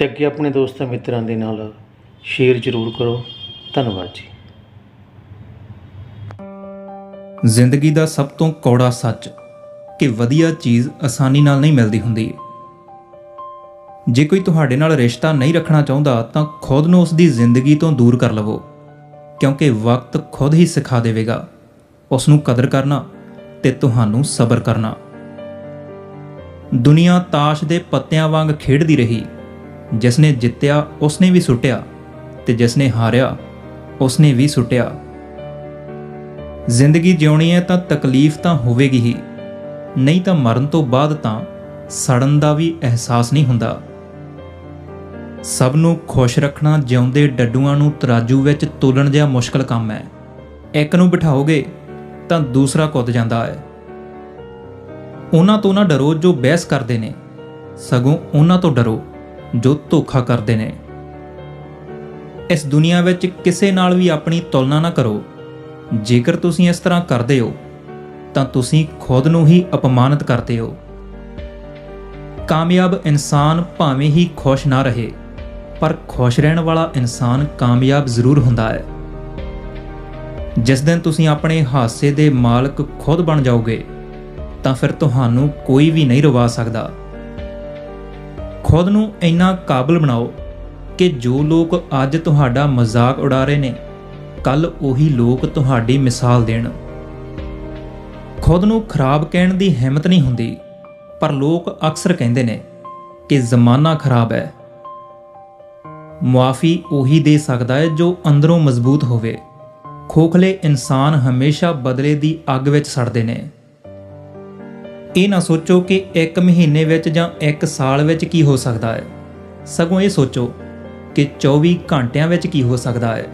ਤੇ ਅੱਗੇ ਆਪਣੇ ਦੋਸਤਾਂ ਮਿੱਤਰਾਂ ਦੇ ਨਾਲ ਸ਼ੇਅਰ ਜ਼ਰੂਰ ਕਰੋ। ਧੰਨਵਾਦ ਜੀ। ਜ਼ਿੰਦਗੀ ਦਾ ਸਭ ਤੋਂ ਕੌੜਾ ਸੱਚ ਕਿ ਵਧੀਆ ਚੀਜ਼ ਆਸਾਨੀ ਨਾਲ ਨਹੀਂ ਮਿਲਦੀ ਹੁੰਦੀ। ਜੇ ਕੋਈ ਤੁਹਾਡੇ ਨਾਲ ਰਿਸ਼ਤਾ ਨਹੀਂ ਰੱਖਣਾ ਚਾਹੁੰਦਾ, ਤਾਂ ਖੁਦ ਨੂੰ ਉਸ ਦੀ ਜ਼ਿੰਦਗੀ ਤੋਂ ਦੂਰ ਕਰ ਲਵੋ, ਕਿਉਂਕਿ ਵਕਤ ਖੁਦ ਹੀ ਸਿਖਾ ਦੇਵੇਗਾ। ਉਸ ਨੂੰ ਕਦਰ ਕਰਨਾ ਤੇ ਤੁਹਾਨੂੰ ਸਬਰ ਕਰਨਾ। ਦੁਨੀਆ ਤਾਸ਼ ਦੇ ਪੱਤਿਆਂ ਵਾਂਗ ਖੇਡਦੀ ਰਹੀ। ਜਿਸ ਨੇ ਜਿੱਤਿਆ ਉਸ ਨੇ ਵੀ ਸੁੱਟਿਆ ਤੇ ਜਿਸ ਨੇ ਹਾਰਿਆ ਉਸ ਨੇ ਵੀ ਸੁੱਟਿਆ। ਜ਼ਿੰਦਗੀ ਜਿਉਣੀ ਹੈ ਤਾਂ ਤਕਲੀਫ ਤਾਂ ਹੋਵੇਗੀ ਹੀ, ਨਹੀਂ ਤਾਂ ਮਰਨ ਤੋਂ ਬਾਅਦ ਤਾਂ ਸੜਨ ਦਾ ਵੀ ਅਹਿਸਾਸ ਨਹੀਂ ਹੁੰਦਾ। ਸਭ ਨੂੰ ਖੁਸ਼ ਰੱਖਣਾ ਜਿਉਂਦੇ ਡੱਡੂਆਂ ਨੂੰ ਤਰਾਜੂ ਵਿੱਚ ਤੋਲਣ ਜਿਹਾ ਮੁਸ਼ਕਲ ਕੰਮ ਹੈ। ਇੱਕ ਨੂੰ ਬਿਠਾਓਗੇ ਤਾਂ ਦੂਸਰਾ ਕੁੱਦ ਜਾਂਦਾ ਹੈ। ਉਹਨਾਂ ਤੋਂ ਨਾ ਡਰੋ ਜੋ ਬਹਿਸ ਕਰਦੇ ਨੇ, ਸਗੋਂ ਉਹਨਾਂ ਤੋਂ ਡਰੋ। ਜੋ ਧੋਖਾ ਕਰਦੇ ਨੇ। ਇਸ ਦੁਨੀਆ ਵਿੱਚ ਕਿਸੇ ਨਾਲ ਵੀ ਆਪਣੀ ਤੁਲਨਾ ਨਾ ਕਰੋ। ਜੇਕਰ ਤੁਸੀਂ ਇਸ ਤਰ੍ਹਾਂ ਕਰਦੇ ਹੋ, ਤਾਂ ਤੁਸੀਂ ਖੁਦ ਨੂੰ ਹੀ ਅਪਮਾਨਿਤ ਕਰਦੇ ਹੋ। ਕਾਮਯਾਬ ਇਨਸਾਨ ਭਾਵੇਂ ਹੀ ਖੁਸ਼ ਨਾ ਰਹੇ, ਪਰ ਖੁਸ਼ ਰਹਿਣ ਵਾਲਾ ਇਨਸਾਨ ਕਾਮਯਾਬ ਜ਼ਰੂਰ ਹੁੰਦਾ ਹੈ। ਜਿਸ ਦਿਨ ਤੁਸੀਂ ਆਪਣੇ ਹਾਸੇ ਦੇ ਮਾਲਕ ਖੁਦ ਬਣ ਜਾਓਗੇ, ਤਾਂ ਫਿਰ ਤੁਹਾਨੂੰ ਕੋਈ ਵੀ ਨਹੀਂ ਰਵਾ ਸਕਦਾ। ਖੁਦ ਨੂੰ ਇੰਨਾ ਕਾਬਲ ਬਣਾਓ ਕਿ ਜੋ ਲੋਕ ਅੱਜ ਤੁਹਾਡਾ ਮਜ਼ਾਕ ਉਡਾ ਰਹੇ ਨੇ ਕੱਲ ਉਹੀ ਲੋਕ ਤੁਹਾਡੀ ਮਿਸਾਲ ਦੇਣ। ਖੁਦ ਨੂੰ ਖਰਾਬ ਕਹਿਣ ਦੀ ਹਿੰਮਤ ਨਹੀਂ ਹੁੰਦੀ, ਪਰ ਲੋਕ ਅਕਸਰ ਕਹਿੰਦੇ ਨੇ ਕਿ ਜ਼ਮਾਨਾ ਖਰਾਬ ਹੈ। ਮੁਆਫੀ ਉਹੀ ਦੇ ਸਕਦਾ ਹੈ ਜੋ ਅੰਦਰੋਂ ਮਜ਼ਬੂਤ ਹੋਵੇ। ਖੋਖਲੇ ਇਨਸਾਨ ਹਮੇਸ਼ਾ ਬਦਲੇ ਦੀ ਅੱਗ ਵਿੱਚ ਸੜਦੇ ਨੇ। ਇਹ ਨਾ ਸੋਚੋ ਕਿ ਇੱਕ ਮਹੀਨੇ ਵਿੱਚ ਜਾਂ ਇੱਕ ਸਾਲ ਵਿੱਚ ਕੀ ਹੋ ਸਕਦਾ ਹੈ। ਸਗੋਂ ਇਹ ਸੋਚੋ ਕਿ 24 ਘੰਟਿਆਂ ਵਿੱਚ ਕੀ ਹੋ ਸਕਦਾ ਹੈ।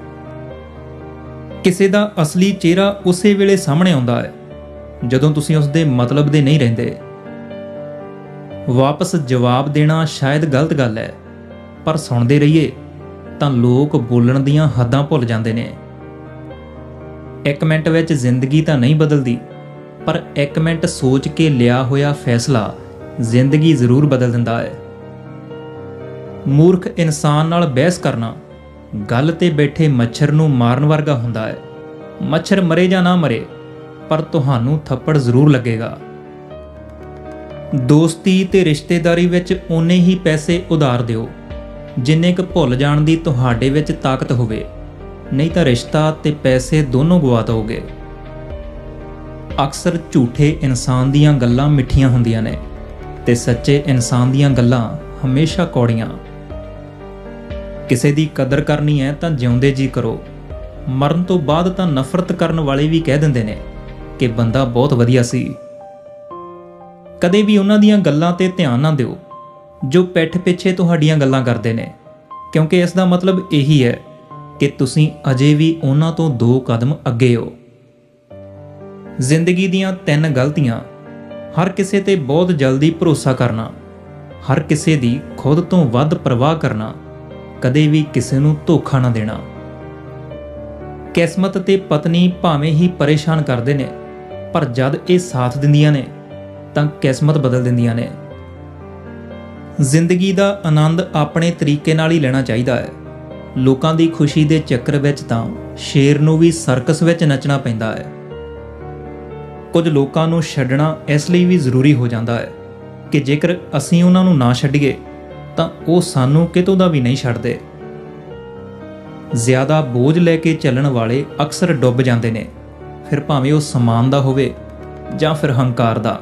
ਕਿਸੇ ਦਾ ਅਸਲੀ ਚਿਹਰਾ ਉਸੇ ਵੇਲੇ ਸਾਹਮਣੇ ਆਉਂਦਾ ਹੈ, ਜਦੋਂ ਤੁਸੀਂ ਉਸ ਦੇ ਮਤਲਬ ਦੇ ਨਹੀਂ ਰਹਿੰਦੇ। ਵਾਪਸ ਜਵਾਬ ਦੇਣਾ ਸ਼ਾਇਦ ਗਲਤ ਗੱਲ ਹੈ, ਪਰ ਸੁਣਦੇ ਰਹੀਏ ਤਾਂ ਲੋਕ ਬੋਲਣ ਦੀਆਂ ਹੱਦਾਂ ਭੁੱਲ ਜਾਂਦੇ ਨੇ। ਇੱਕ ਮਿੰਟ ਵਿੱਚ ਜ਼ਿੰਦਗੀ ਤਾਂ ਨਹੀਂ ਬਦਲਦੀ ਪਰ ਇੱਕ ਮਿੰਟ ਸੋਚ ਕੇ ਲਿਆ ਹੋਇਆ ਫੈਸਲਾ ਜ਼ਿੰਦਗੀ ਜ਼ਰੂਰ ਬਦਲ ਦਿੰਦਾ ਹੈ। ਮੂਰਖ ਇਨਸਾਨ ਨਾਲ ਬਹਿਸ ਕਰਨਾ ਗੱਲ ਤੇ ਬੈਠੇ ਮੱਛਰ ਨੂੰ ਮਾਰਨ ਵਰਗਾ ਹੁੰਦਾ ਹੈ। ਮੱਛਰ ਮਰੇ ਜਾਂ ਨਾ ਮਰੇ, ਪਰ ਤੁਹਾਨੂੰ ਥੱਪੜ ਜ਼ਰੂਰ ਲੱਗੇਗਾ। ਦੋਸਤੀ ਤੇ ਰਿਸ਼ਤੇਦਾਰੀ ਵਿੱਚ ਓਨੇ ਹੀ ਪੈਸੇ ਉਧਾਰ ਦਿਓ, ਜਿੰਨੇ ਕੁ ਭੁੱਲ ਜਾਣ ਦੀ ਤੁਹਾਡੇ ਵਿੱਚ ਤਾਕਤ ਹੋਵੇ, ਨਹੀਂ ਤਾਂ ਰਿਸ਼ਤਾ ਤੇ ਪੈਸੇ ਦੋਨੋਂ ਗਵਾ ਦਿਓਗੇ। ਅਕਸਰ ਝੂਠੇ ਇਨਸਾਨ ਦੀਆਂ ਗੱਲਾਂ ਮਿੱਠੀਆਂ ਹੁੰਦੀਆਂ ਨੇ ਤੇ ਸੱਚੇ ਇਨਸਾਨ ਦੀਆਂ ਗੱਲਾਂ ਹਮੇਸ਼ਾ ਕੌੜੀਆਂ। ਕਿਸੇ ਦੀ ਕਦਰ ਕਰਨੀ ਹੈ ਤਾਂ ਜਿਉਂਦੇ ਜੀ ਕਰੋ। ਮਰਨ ਤੋਂ ਬਾਅਦ ਤਾਂ ਨਫ਼ਰਤ ਕਰਨ ਵਾਲੇ ਵੀ ਕਹਿ ਦਿੰਦੇ ਨੇ ਕਿ ਬੰਦਾ ਬਹੁਤ ਵਧੀਆ ਸੀ। ਕਦੇ ਵੀ ਉਹਨਾਂ ਦੀਆਂ ਗੱਲਾਂ ਤੇ ਧਿਆਨ ਨਾ ਦਿਓ, ਜੋ ਪਿੱਠ ਪਿੱਛੇ ਤੁਹਾਡੀਆਂ ਗੱਲਾਂ ਕਰਦੇ ਨੇ। ਕਿਉਂਕਿ ਇਸ ਦਾ ਮਤਲਬ ਇਹੀ ਹੈ ਕਿ ਤੁਸੀਂ ਅਜੇ ਵੀ ਉਹਨਾਂ ਤੋਂ ਦੋ ਕਦਮ ਅੱਗੇ ਹੋ। ਜ਼ਿੰਦਗੀ ਦੀਆਂ ਤਿੰਨ ਗਲਤੀਆਂ। ਹਰ ਕਿਸੇ ਤੇ ਬਹੁਤ ਜਲਦੀ ਭਰੋਸਾ ਕਰਨਾ। ਹਰ ਕਿਸੇ ਦੀ ਖੁਦ ਤੋਂ ਵੱਧ ਪਰਵਾਹ ਕਰਨਾ। ਕਦੇ ਵੀ ਕਿਸੇ ਨੂੰ ਧੋਖਾ ਨਾ ਦੇਣਾ। ਕਿਸਮਤ ਤੇ ਪਤਨੀ ਭਾਵੇਂ ਹੀ ਪਰੇਸ਼ਾਨ ਕਰਦੇ ਨੇ, ਪਰ ਜਦ ਇਹ ਸਾਥ ਦਿੰਦੀਆਂ ਨੇ, ਤਾਂ ਕਿਸਮਤ ਬਦਲ ਦਿੰਦੀਆਂ ਨੇ। ਜ਼ਿੰਦਗੀ ਦਾ ਆਨੰਦ ਆਪਣੇ ਤਰੀਕੇ ਨਾਲ ਹੀ ਲੈਣਾ ਚਾਹੀਦਾ ਹੈ। ਲੋਕਾਂ ਦੀ ਖੁਸ਼ੀ ਦੇ ਚੱਕਰ ਵਿੱਚ ਤਾਂ ਸ਼ੇਰ ਨੂੰ ਵੀ ਸਰਕਸ ਵਿੱਚ ਨੱਚਣਾ ਪੈਂਦਾ ਹੈ। ਕੁਝ ਲੋਕਾਂ ਨੂੰ ਛੱਡਣਾ ਇਸ ਲਈ ਵੀ ਜ਼ਰੂਰੀ ਹੋ ਜਾਂਦਾ ਹੈ ਕਿ ਜੇਕਰ ਅਸੀਂ ਉਹਨਾਂ ਨੂੰ ਨਾ ਛੱਡੀਏ, ਤਾਂ ਉਹ ਸਾਨੂੰ ਕਿਤੋਂ ਦਾ ਵੀ ਨਹੀਂ ਛੱਡਦੇ। ਜ਼ਿਆਦਾ ਬੋਝ ਲੈ ਕੇ ਚੱਲਣ ਵਾਲੇ ਅਕਸਰ ਡੁੱਬ ਜਾਂਦੇ ਨੇ, ਫਿਰ ਭਾਵੇਂ ਉਹ ਸਮਾਨ ਦਾ ਹੋਵੇ ਜਾਂ ਫਿਰ ਹੰਕਾਰ ਦਾ।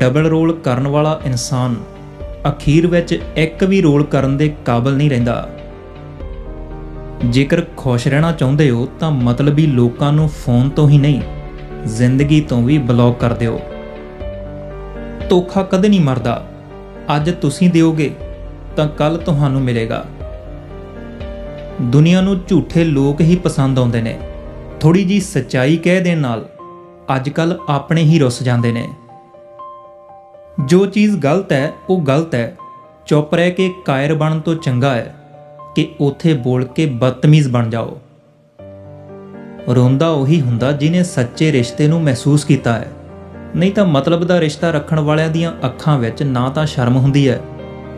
ਡਬਲ ਰੋਲ ਕਰਨ ਵਾਲਾ ਇਨਸਾਨ ਅਖੀਰ ਵਿੱਚ ਇੱਕ ਵੀ ਰੋਲ ਕਰਨ ਦੇ ਕਾਬਿਲ ਨਹੀਂ ਰਹਿੰਦਾ। ਜੇਕਰ ਖੁਸ਼ ਰਹਿਣਾ ਚਾਹੁੰਦੇ ਹੋ, ਤਾਂ ਮਤਲਬੀ ਲੋਕਾਂ ਨੂੰ ਫੋਨ ਤੋਂ ਹੀ ਨਹੀਂ। ਜ਼ਿੰਦਗੀ ਤੋਂ ਵੀ ਬਲੌਕ ਕਰ ਦਿਓ। ਧੋਖਾ ਕਦੇ ਨਹੀਂ ਮਰਦਾ। ਅੱਜ ਤੁਸੀਂ ਦਿਓਗੇ, ਤਾਂ ਕੱਲ ਤੁਹਾਨੂੰ ਮਿਲੇਗਾ। ਦੁਨੀਆ ਨੂੰ ਝੂਠੇ ਲੋਕ ਹੀ ਪਸੰਦ ਆਉਂਦੇ ਨੇ। ਥੋੜੀ ਜੀ ਸੱਚਾਈ ਕਹਿ ਦੇਣ ਨਾਲ ਅੱਜ ਕੱਲ ਆਪਣੇ ਹੀ ਰੁੱਸ ਜਾਂਦੇ ਨੇ। ਜੋ ਚੀਜ਼ ਗਲਤ ਹੈ, ਉਹ ਗਲਤ ਹੈ। ਚੁੱਪ ਰਹਿ ਕੇ ਕਾਇਰ ਬਣਨ ਤੋਂ ਚੰਗਾ ਹੈ ਕਿ ਉਥੇ ਬੋਲ ਕੇ ਬਦਤਮੀਜ਼ ਬਣ ਜਾਓ। ਰੋਂਦਾ ਉਹੀ ਹੁੰਦਾ ਜਿਨੇ ਸੱਚੇ ਰਿਸ਼ਤੇ ਨੂੰ ਮਹਿਸੂਸ ਕੀਤਾ ਹੈ। ਨਹੀਂ ਤਾਂ ਮਤਲਬ ਦਾ ਰਿਸ਼ਤਾ ਰੱਖਣ ਵਾਲਿਆਂ ਦੀਆਂ ਅੱਖਾਂ ਵਿੱਚ ਨਾ ਤਾਂ ਸ਼ਰਮ ਹੁੰਦੀ ਹੈ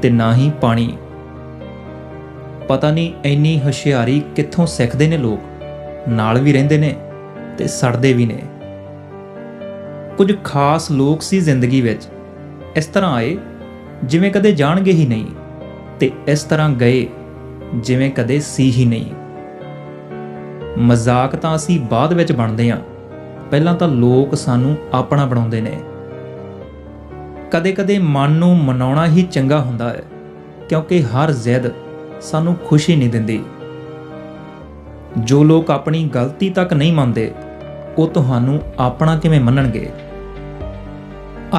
ਤੇ ਨਾ ਹੀ ਪਾਣੀ। ਪਤਾ ਨਹੀਂ ਇੰਨੀ ਹੁਸ਼ਿਆਰੀ ਕਿੱਥੋਂ ਸਿੱਖਦੇ ਨੇ ਲੋਕ। ਨਾਲ ਵੀ ਰਹਿੰਦੇ ਨੇ ਤੇ ਸੜਦੇ ਵੀ ਨੇ। ਕੁਝ ਖਾਸ ਲੋਕ ਸੀ ਜ਼ਿੰਦਗੀ ਵਿੱਚ। ਇਸ ਤਰ੍ਹਾਂ ਆਏ, ਜਿਵੇਂ ਕਦੇ ਜਾਣਗੇ ਹੀ ਨਹੀਂ ਤੇ ਇਸ ਤਰ੍ਹਾਂ ਗਏ, ਜਿਵੇਂ ਕਦੇ ਸੀ ਹੀ ਨਹੀਂ। ਮਜ਼ਾਕ ਤਾਂ ਅਸੀਂ ਬਾਅਦ ਵਿੱਚ ਬਣਦੇ ਹਾਂ। ਪਹਿਲਾਂ ਤਾਂ ਲੋਕ ਸਾਨੂੰ ਆਪਣਾ ਬਣਾਉਂਦੇ ਨੇ। ਕਦੇ-ਕਦੇ ਮਨ ਨੂੰ ਮਨਾਉਣਾ ਹੀ ਚੰਗਾ ਹੁੰਦਾ ਹੈ, ਕਿਉਂਕਿ ਹਰ ਜ਼ਿੱਦ ਸਾਨੂੰ ਖੁਸ਼ੀ ਨਹੀਂ ਦਿੰਦੀ। ਜੋ ਲੋਕ ਆਪਣੀ ਗਲਤੀ ਤੱਕ ਨਹੀਂ ਮੰਨਦੇ, ਉਹ ਤੁਹਾਨੂੰ ਆਪਣਾ ਕਿਵੇਂ ਮੰਨਣਗੇ?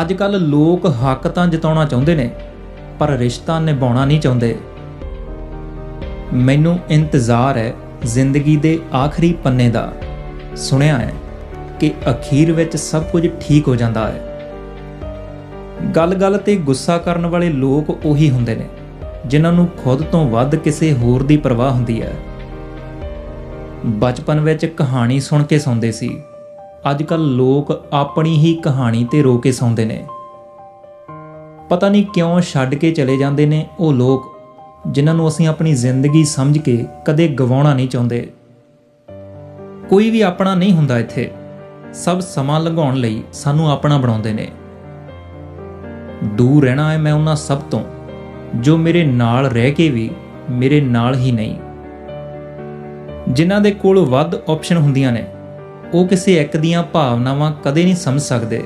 ਅੱਜ ਕੱਲ ਲੋਕ ਹੱਕ ਤਾਂ ਜਿਤਾਉਣਾ ਚਾਹੁੰਦੇ ਨੇ, ਪਰ ਰਿਸ਼ਤਾ ਨਿਭਾਉਣਾ ਨਹੀਂ ਚਾਹੁੰਦੇ। ਮੈਨੂੰ ਇੰਤਜ਼ਾਰ ਹੈ ਜ਼ਿੰਦਗੀ ਦੇ ਆਖਰੀ ਪੰਨੇ ਦਾ ਸੁਣਿਆ ਹੈ ਕਿ ਅਖੀਰ ਵਿੱਚ ਸਭ ਕੁਝ ਠੀਕ ਹੋ ਜਾਂਦਾ ਹੈ। ਗੱਲ-ਗੱਲ ਤੇ ਗੁੱਸਾ ਕਰਨ ਵਾਲੇ ਲੋਕ ਉਹੀ ਹੁੰਦੇ ਨੇ, ਜਿਨ੍ਹਾਂ ਨੂੰ ਖੁਦ ਤੋਂ ਵੱਧ ਕਿਸੇ ਹੋਰ ਦੀ ਪਰਵਾਹ ਹੁੰਦੀ ਹੈ। ਬਚਪਨ ਵਿੱਚ ਕਹਾਣੀ ਸੁਣ ਕੇ ਸੌਂਦੇ ਸੀ। ਅੱਜ ਕੱਲ ਲੋਕ ਆਪਣੀ ਹੀ ਕਹਾਣੀ ਤੇ ਰੋ ਕੇ ਸੌਂਦੇ ਨੇ। ਪਤਾ ਨਹੀਂ ਕਿਉਂ ਛੱਡ ਕੇ ਚਲੇ ਜਾਂਦੇ ਨੇ ਉਹ ਲੋਕ। ਜਿਨ੍ਹਾਂ ਨੂੰ ਅਸੀਂ ਆਪਣੀ ਜ਼ਿੰਦਗੀ ਸਮਝ ਕੇ ਕਦੇ ਗਵਾਉਣਾ ਨਹੀਂ ਚਾਹੁੰਦੇ। ਕੋਈ ਵੀ ਆਪਣਾ ਨਹੀਂ ਹੁੰਦਾ ਇੱਥੇ। ਸਭ ਸਮਾਂ ਲੰਘਾਉਣ ਲਈ ਸਾਨੂੰ ਆਪਣਾ ਬਣਾਉਂਦੇ ਨੇ। ਦੂਰ ਰਹਿਣਾ ਹੈ ਮੈਂ ਉਹਨਾਂ ਸਭ ਤੋਂ, ਜੋ ਮੇਰੇ ਨਾਲ ਰਹਿ ਕੇ ਵੀ ਮੇਰੇ ਨਾਲ ਹੀ ਨਹੀਂ। ਜਿਨ੍ਹਾਂ ਦੇ ਕੋਲ ਵੱਧ ਆਪਸ਼ਨ ਹੁੰਦੀਆਂ ਨੇ, ਉਹ ਕਿਸੇ ਇੱਕ ਦੀਆਂ ਭਾਵਨਾਵਾਂ ਕਦੇ ਨਹੀਂ ਸਮਝ ਸਕਦੇ।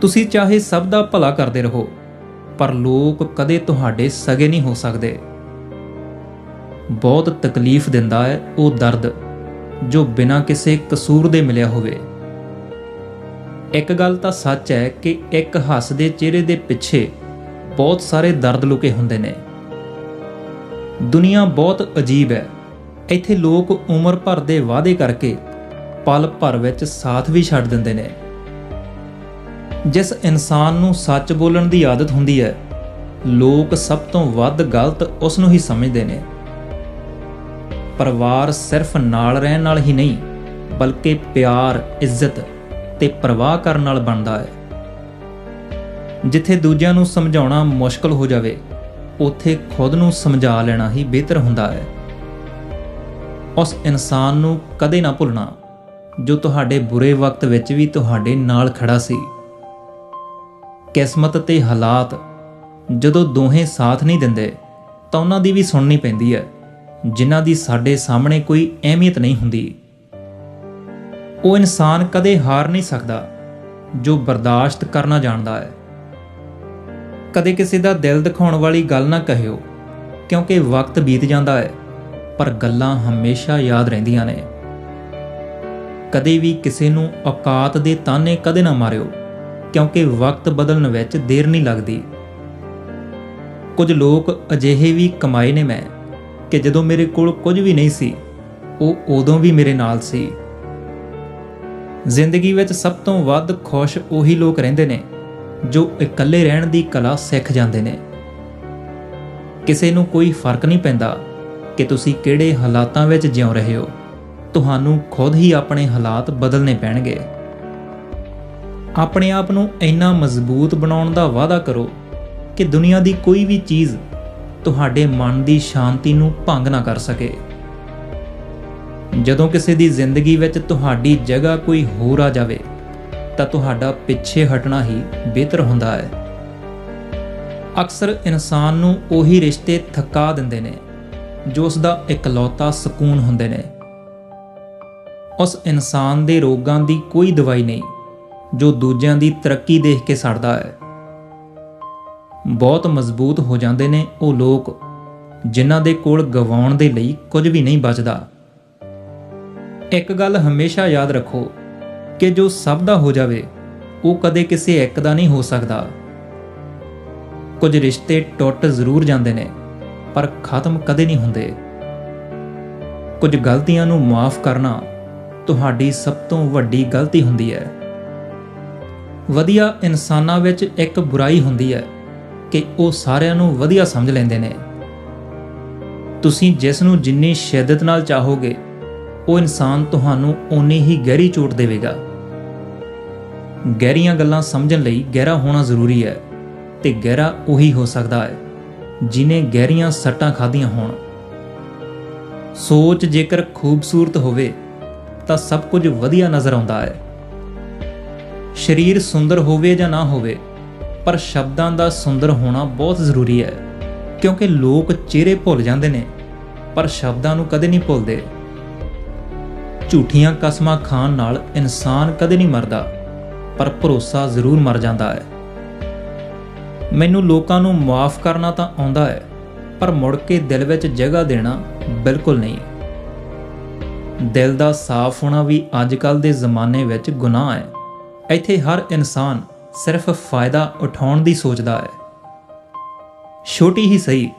ਤੁਸੀਂ ਚਾਹੇ ਸਭ ਦਾ ਭਲਾ ਕਰਦੇ ਰਹੋ। ਪਰ ਲੋਕ ਕਦੇ ਤੁਹਾਡੇ ਸਗੇ ਨਹੀਂ ਹੋ ਸਕਦੇ। ਬਹੁਤ ਤਕਲੀਫ ਦਿੰਦਾ ਹੈ ਉਹ ਦਰਦ, ਜੋ ਬਿਨਾਂ ਕਿਸੇ ਕਸੂਰ ਦੇ ਮਿਲਿਆ ਹੋਵੇ। ਇੱਕ ਗੱਲ ਤਾਂ ਸੱਚ ਹੈ ਕਿ ਇੱਕ ਹੱਸਦੇ ਚਿਹਰੇ ਦੇ ਪਿੱਛੇ ਬਹੁਤ ਸਾਰੇ ਦਰਦ ਲੁਕੇ ਹੁੰਦੇ ਨੇ। ਦੁਨੀਆ ਬਹੁਤ ਅਜੀਬ ਹੈ। ਇੱਥੇ ਲੋਕ ਉਮਰ ਭਰ ਦੇ ਵਾਅਦੇ ਕਰਕੇ ਪਲ ਭਰ ਵਿੱਚ ਸਾਥ ਵੀ ਛੱਡ ਦਿੰਦੇ ਨੇ। ਜਿਸ ਇਨਸਾਨ ਨੂੰ ਸੱਚ ਬੋਲਣ ਦੀ ਆਦਤ ਹੁੰਦੀ ਹੈ, ਲੋਕ ਸਭ ਤੋਂ ਵੱਧ ਗਲਤ ਉਸ ਨੂੰ ਹੀ ਸਮਝਦੇ ਨੇ। ਪਰਿਵਾਰ ਸਿਰਫ ਨਾਲ ਰਹਿਣ ਨਾਲ ਹੀ ਨਹੀਂ, ਬਲਕਿ ਪਿਆਰ, ਇੱਜ਼ਤ ਤੇ ਪਰਵਾਹ ਕਰਨ ਨਾਲ ਬਣਦਾ ਹੈ। ਜਿੱਥੇ ਦੂਜਿਆਂ ਨੂੰ ਸਮਝਾਉਣਾ ਮੁਸ਼ਕਲ ਹੋ ਜਾਵੇ, ਉੱਥੇ ਖੁਦ ਨੂੰ ਸਮਝਾ ਲੈਣਾ ਹੀ ਬਿਹਤਰ ਹੁੰਦਾ ਹੈ। ਉਸ ਇਨਸਾਨ ਨੂੰ ਕਦੇ ਨਾ ਭੁੱਲਣਾ, ਜੋ ਤੁਹਾਡੇ ਬੁਰੇ ਵਕਤ ਵਿੱਚ ਵੀ ਤੁਹਾਡੇ ਨਾਲ ਖੜਾ ਸੀ। ਕਿਸਮਤ ਤੇ ਹਾਲਾਤ ਜਦੋਂ ਦੋਹੇ ਸਾਥ ਨਹੀਂ ਦਿੰਦੇ, ਤਾਂ ਉਹਨਾਂ ਦੀ ਵੀ ਸੁਣਨੀ ਪੈਂਦੀ ਹੈ, ਜਿਨ੍ਹਾਂ ਦੀ ਸਾਡੇ ਸਾਹਮਣੇ ਕੋਈ ਅਹਿਮੀਅਤ ਨਹੀਂ ਹੁੰਦੀ। ਉਹ ਇਨਸਾਨ ਕਦੇ ਹਾਰ ਨਹੀਂ ਸਕਦਾ, ਜੋ ਬਰਦਾਸ਼ਤ ਕਰਨਾ ਜਾਣਦਾ ਹੈ। ਕਦੇ ਕਿਸੇ ਦਾ ਦਿਲ ਦਿਖਾਉਣ ਵਾਲੀ ਗੱਲ ਨਾ ਕਹਿਓ, ਕਿਉਂਕਿ ਵਕਤ ਬੀਤ ਜਾਂਦਾ ਹੈ, ਪਰ ਗੱਲਾਂ ਹਮੇਸ਼ਾ ਯਾਦ ਰਹਿੰਦੀਆਂ ਨੇ। ਕਦੇ ਵੀ ਕਿਸੇ ਨੂੰ ਔਕਾਤ ਦੇ ਤਾਨੇ ਕਦੇ ਨਾ ਮਾਰਿਓ। ਕਿਉਂਕਿ ਵਕਤ ਬਦਲਣ ਵਿੱਚ ਦੇਰ ਨਹੀਂ ਲੱਗਦੀ। ਕੁਝ ਲੋਕ ਅਜਿਹੇ ਵੀ ਕਮਾਏ ਨੇ ਮੈਂ ਕਿ ਜਦੋਂ ਮੇਰੇ ਕੋਲ ਕੁਝ ਵੀ ਨਹੀਂ ਸੀ, ਉਹ ਉਦੋਂ ਵੀ ਮੇਰੇ ਨਾਲ ਸੀ। ਜ਼ਿੰਦਗੀ ਵਿੱਚ ਸਭ ਤੋਂ ਵੱਧ ਖੁਸ਼ ਉਹੀ ਲੋਕ ਰਹਿੰਦੇ ਨੇ ਜੋ ਇਕੱਲੇ ਰਹਿਣ ਦੀ ਕਲਾ ਸਿੱਖ ਜਾਂਦੇ ਨੇ। ਕਿਸੇ ਨੂੰ ਕੋਈ ਫ਼ਰਕ ਨਹੀਂ ਪੈਂਦਾ ਕਿ ਤੁਸੀਂ ਕਿਹੜੇ ਹਾਲਾਤਾਂ ਵਿੱਚ ਜਿਉ ਰਹੇ ਹੋ। ਤੁਹਾਨੂੰ ਖੁਦ ਹੀ ਆਪਣੇ ਹਾਲਾਤ ਬਦਲਨੇ ਪੈਣਗੇ। ਆਪਣੇ ਆਪ ਨੂੰ ਇੰਨਾ ਮਜ਼ਬੂਤ ਬਣਾਉਣ ਦਾ ਵਾਅਦਾ ਕਰੋ ਕਿ ਦੁਨੀਆ ਦੀ ਕੋਈ ਵੀ ਚੀਜ਼ ਤੁਹਾਡੇ ਮਨ ਦੀ ਸ਼ਾਂਤੀ ਨੂੰ ਭੰਗ ਨਾ ਕਰ ਸਕੇ। ਜਦੋਂ ਕਿਸੇ ਦੀ ਜ਼ਿੰਦਗੀ ਵਿੱਚ ਤੁਹਾਡੀ ਜਗ੍ਹਾ ਕੋਈ ਹੋਰ ਆ ਜਾਵੇ, ਤਾਂ ਤੁਹਾਡਾ ਪਿੱਛੇ ਹਟਣਾ ਹੀ ਬਿਹਤਰ ਹੁੰਦਾ ਹੈ। ਅਕਸਰ ਇਨਸਾਨ ਨੂੰ ਉਹੀ ਰਿਸ਼ਤੇ ਥਕਾ ਦਿੰਦੇ ਨੇ, ਜੋ ਉਸ ਦਾ ਇਕਲੌਤਾ ਸਕੂਨ ਹੁੰਦੇ ਨੇ। ਉਸ ਇਨਸਾਨ ਦੇ ਰੋਗਾਂ ਦੀ ਕੋਈ ਦਵਾਈ ਨਹੀਂ। ਜੋ ਦੂਜਿਆਂ ਦੀ ਤਰੱਕੀ ਦੇਖ ਕੇ ਸੜਦਾ ਹੈ। ਬਹੁਤ ਮਜ਼ਬੂਤ ਹੋ ਜਾਂਦੇ ਨੇ ਉਹ ਲੋਕ, ਜਿਨ੍ਹਾਂ ਦੇ ਕੋਲ ਗਵਾਉਣ ਦੇ ਲਈ ਕੁਝ ਵੀ ਨਹੀਂ ਬਚਦਾ। ਇੱਕ ਗੱਲ ਹਮੇਸ਼ਾ ਯਾਦ ਰੱਖੋ ਕਿ ਜੋ ਸਭ ਦਾ ਹੋ ਜਾਵੇ, ਉਹ ਕਦੇ ਕਿਸੇ ਇੱਕ ਦਾ ਨਹੀਂ ਹੋ ਸਕਦਾ। ਕੁਝ ਰਿਸ਼ਤੇ ਟੁੱਟ ਜ਼ਰੂਰ ਜਾਂਦੇ ਨੇ, ਪਰ ਖਤਮ ਕਦੇ ਨਹੀਂ ਹੁੰਦੇ। ਕੁਝ ਗਲਤੀਆਂ ਨੂੰ ਮਾਫ ਕਰਨਾ ਤੁਹਾਡੀ ਸਭ ਤੋਂ ਵੱਡੀ ਗਲਤੀ ਹੁੰਦੀ ਹੈ। ਵਧੀਆ ਇਨਸਾਨਾਂ ਵਿੱਚ ਇੱਕ ਬੁਰਾਈ ਹੁੰਦੀ ਹੈ ਕਿ ਉਹ ਸਾਰਿਆਂ ਨੂੰ ਵਧੀਆ ਸਮਝ ਲੈਂਦੇ ਨੇ। ਤੁਸੀਂ ਜਿਸ ਨੂੰ ਜਿੰਨੀ ਸ਼ਿੱਦਤ ਨਾਲ ਚਾਹੋਗੇ, ਉਹ ਇਨਸਾਨ ਤੁਹਾਨੂੰ ਓਨੀ ਹੀ ਗਹਿਰੀ ਚੋਟ ਦੇਵੇਗਾ। ਗਹਿਰੀਆਂ ਗੱਲਾਂ ਸਮਝਣ ਲਈ ਗਹਿਰਾ ਹੋਣਾ ਜ਼ਰੂਰੀ ਹੈ ਤੇ ਗਹਿਰਾ ਉਹੀ ਹੋ ਸਕਦਾ ਹੈ, ਜਿਨੇ ਗਹਿਰੀਆਂ ਸੱਟਾਂ ਖਾਧੀਆਂ ਹੋਣ। ਸੋਚ ਜੇਕਰ ਖੂਬਸੂਰਤ ਹੋਵੇ, ਤਾਂ ਸਭ ਕੁਝ ਵਧੀਆ ਨਜ਼ਰ ਆਉਂਦਾ ਹੈ। ਸਰੀਰ ਸੁੰਦਰ ਹੋਵੇ ਜਾਂ ਨਾ ਹੋਵੇ, ਪਰ ਸ਼ਬਦਾਂ ਦਾ ਸੁੰਦਰ ਹੋਣਾ ਬਹੁਤ ਜ਼ਰੂਰੀ ਹੈ, ਕਿਉਂਕਿ ਲੋਕ ਚਿਹਰੇ ਭੁੱਲ ਜਾਂਦੇ ਨੇ, ਪਰ ਸ਼ਬਦਾਂ ਨੂੰ ਕਦੇ ਨਹੀਂ ਭੁੱਲਦੇ। ਝੂਠੀਆਂ ਕਸਮਾਂ ਖਾਣ ਨਾਲ ਇਨਸਾਨ ਕਦੇ ਨਹੀਂ ਮਰਦਾ, ਪਰ ਭਰੋਸਾ ਜ਼ਰੂਰ ਮਰ ਜਾਂਦਾ ਹੈ। ਮੈਨੂੰ ਲੋਕਾਂ ਨੂੰ ਮਾਫ ਕਰਨਾ ਤਾਂ ਆਉਂਦਾ ਹੈ, ਪਰ ਮੁੜ ਕੇ ਦਿਲ ਵਿੱਚ ਜਗ੍ਹਾ ਦੇਣਾ ਬਿਲਕੁਲ ਨਹੀਂ। ਦਿਲ ਦਾ ਸਾਫ਼ ਹੋਣਾ ਵੀ ਅੱਜ ਅੱਜਕੱਲ ਦੇ ਜ਼ਮਾਨੇ ਵਿੱਚ ਗੁਨਾਹ ਹੈ। ਇੱਥੇ ਹਰ ਇਨਸਾਨ ਸਿਰਫ ਫਾਇਦਾ ਉਠਾਉਣ ਦੀ ਸੋਚਦਾ ਹੈ। ਛੋਟੀ ਹੀ ਸਹੀ,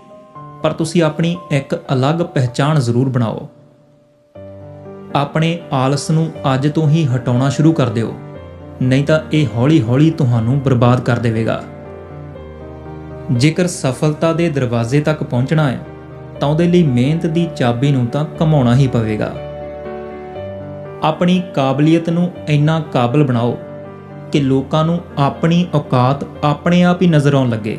ਪਰ ਤੁਸੀਂ ਆਪਣੀ ਇੱਕ ਅਲੱਗ ਪਹਿਚਾਣ ਜ਼ਰੂਰ ਬਣਾਓ। ਆਪਣੇ ਆਲਸ ਨੂੰ ਅੱਜ ਤੋਂ ਹੀ ਹਟਾਉਣਾ ਸ਼ੁਰੂ ਕਰ ਦਿਓ, ਨਹੀਂ ਤਾਂ ਇਹ ਹੌਲੀ-ਹੌਲੀ ਤੁਹਾਨੂੰ ਬਰਬਾਦ ਕਰ ਦੇਵੇਗਾ। ਜੇਕਰ ਸਫਲਤਾ ਦੇ ਦਰਵਾਜ਼ੇ ਤੱਕ ਪਹੁੰਚਣਾ ਹੈ, ਤਾਂ ਉਹਦੇ ਲਈ ਮਿਹਨਤ ਦੀ ਚਾਬੀ ਨੂੰ ਤਾਂ ਕਮਾਉਣਾ ਹੀ ਪਵੇਗਾ। ਆਪਣੀ ਕਾਬਲੀਅਤ ਨੂੰ ਇੰਨਾ ਕਾਬਲ ਬਣਾਓ ਕਿ ਲੋਕਾਂ ਨੂੰ ਆਪਣੀ ਔਕਾਤ ਆਪਣੇ ਆਪ ਹੀ ਨਜ਼ਰ ਆਉਣ ਲੱਗੇ।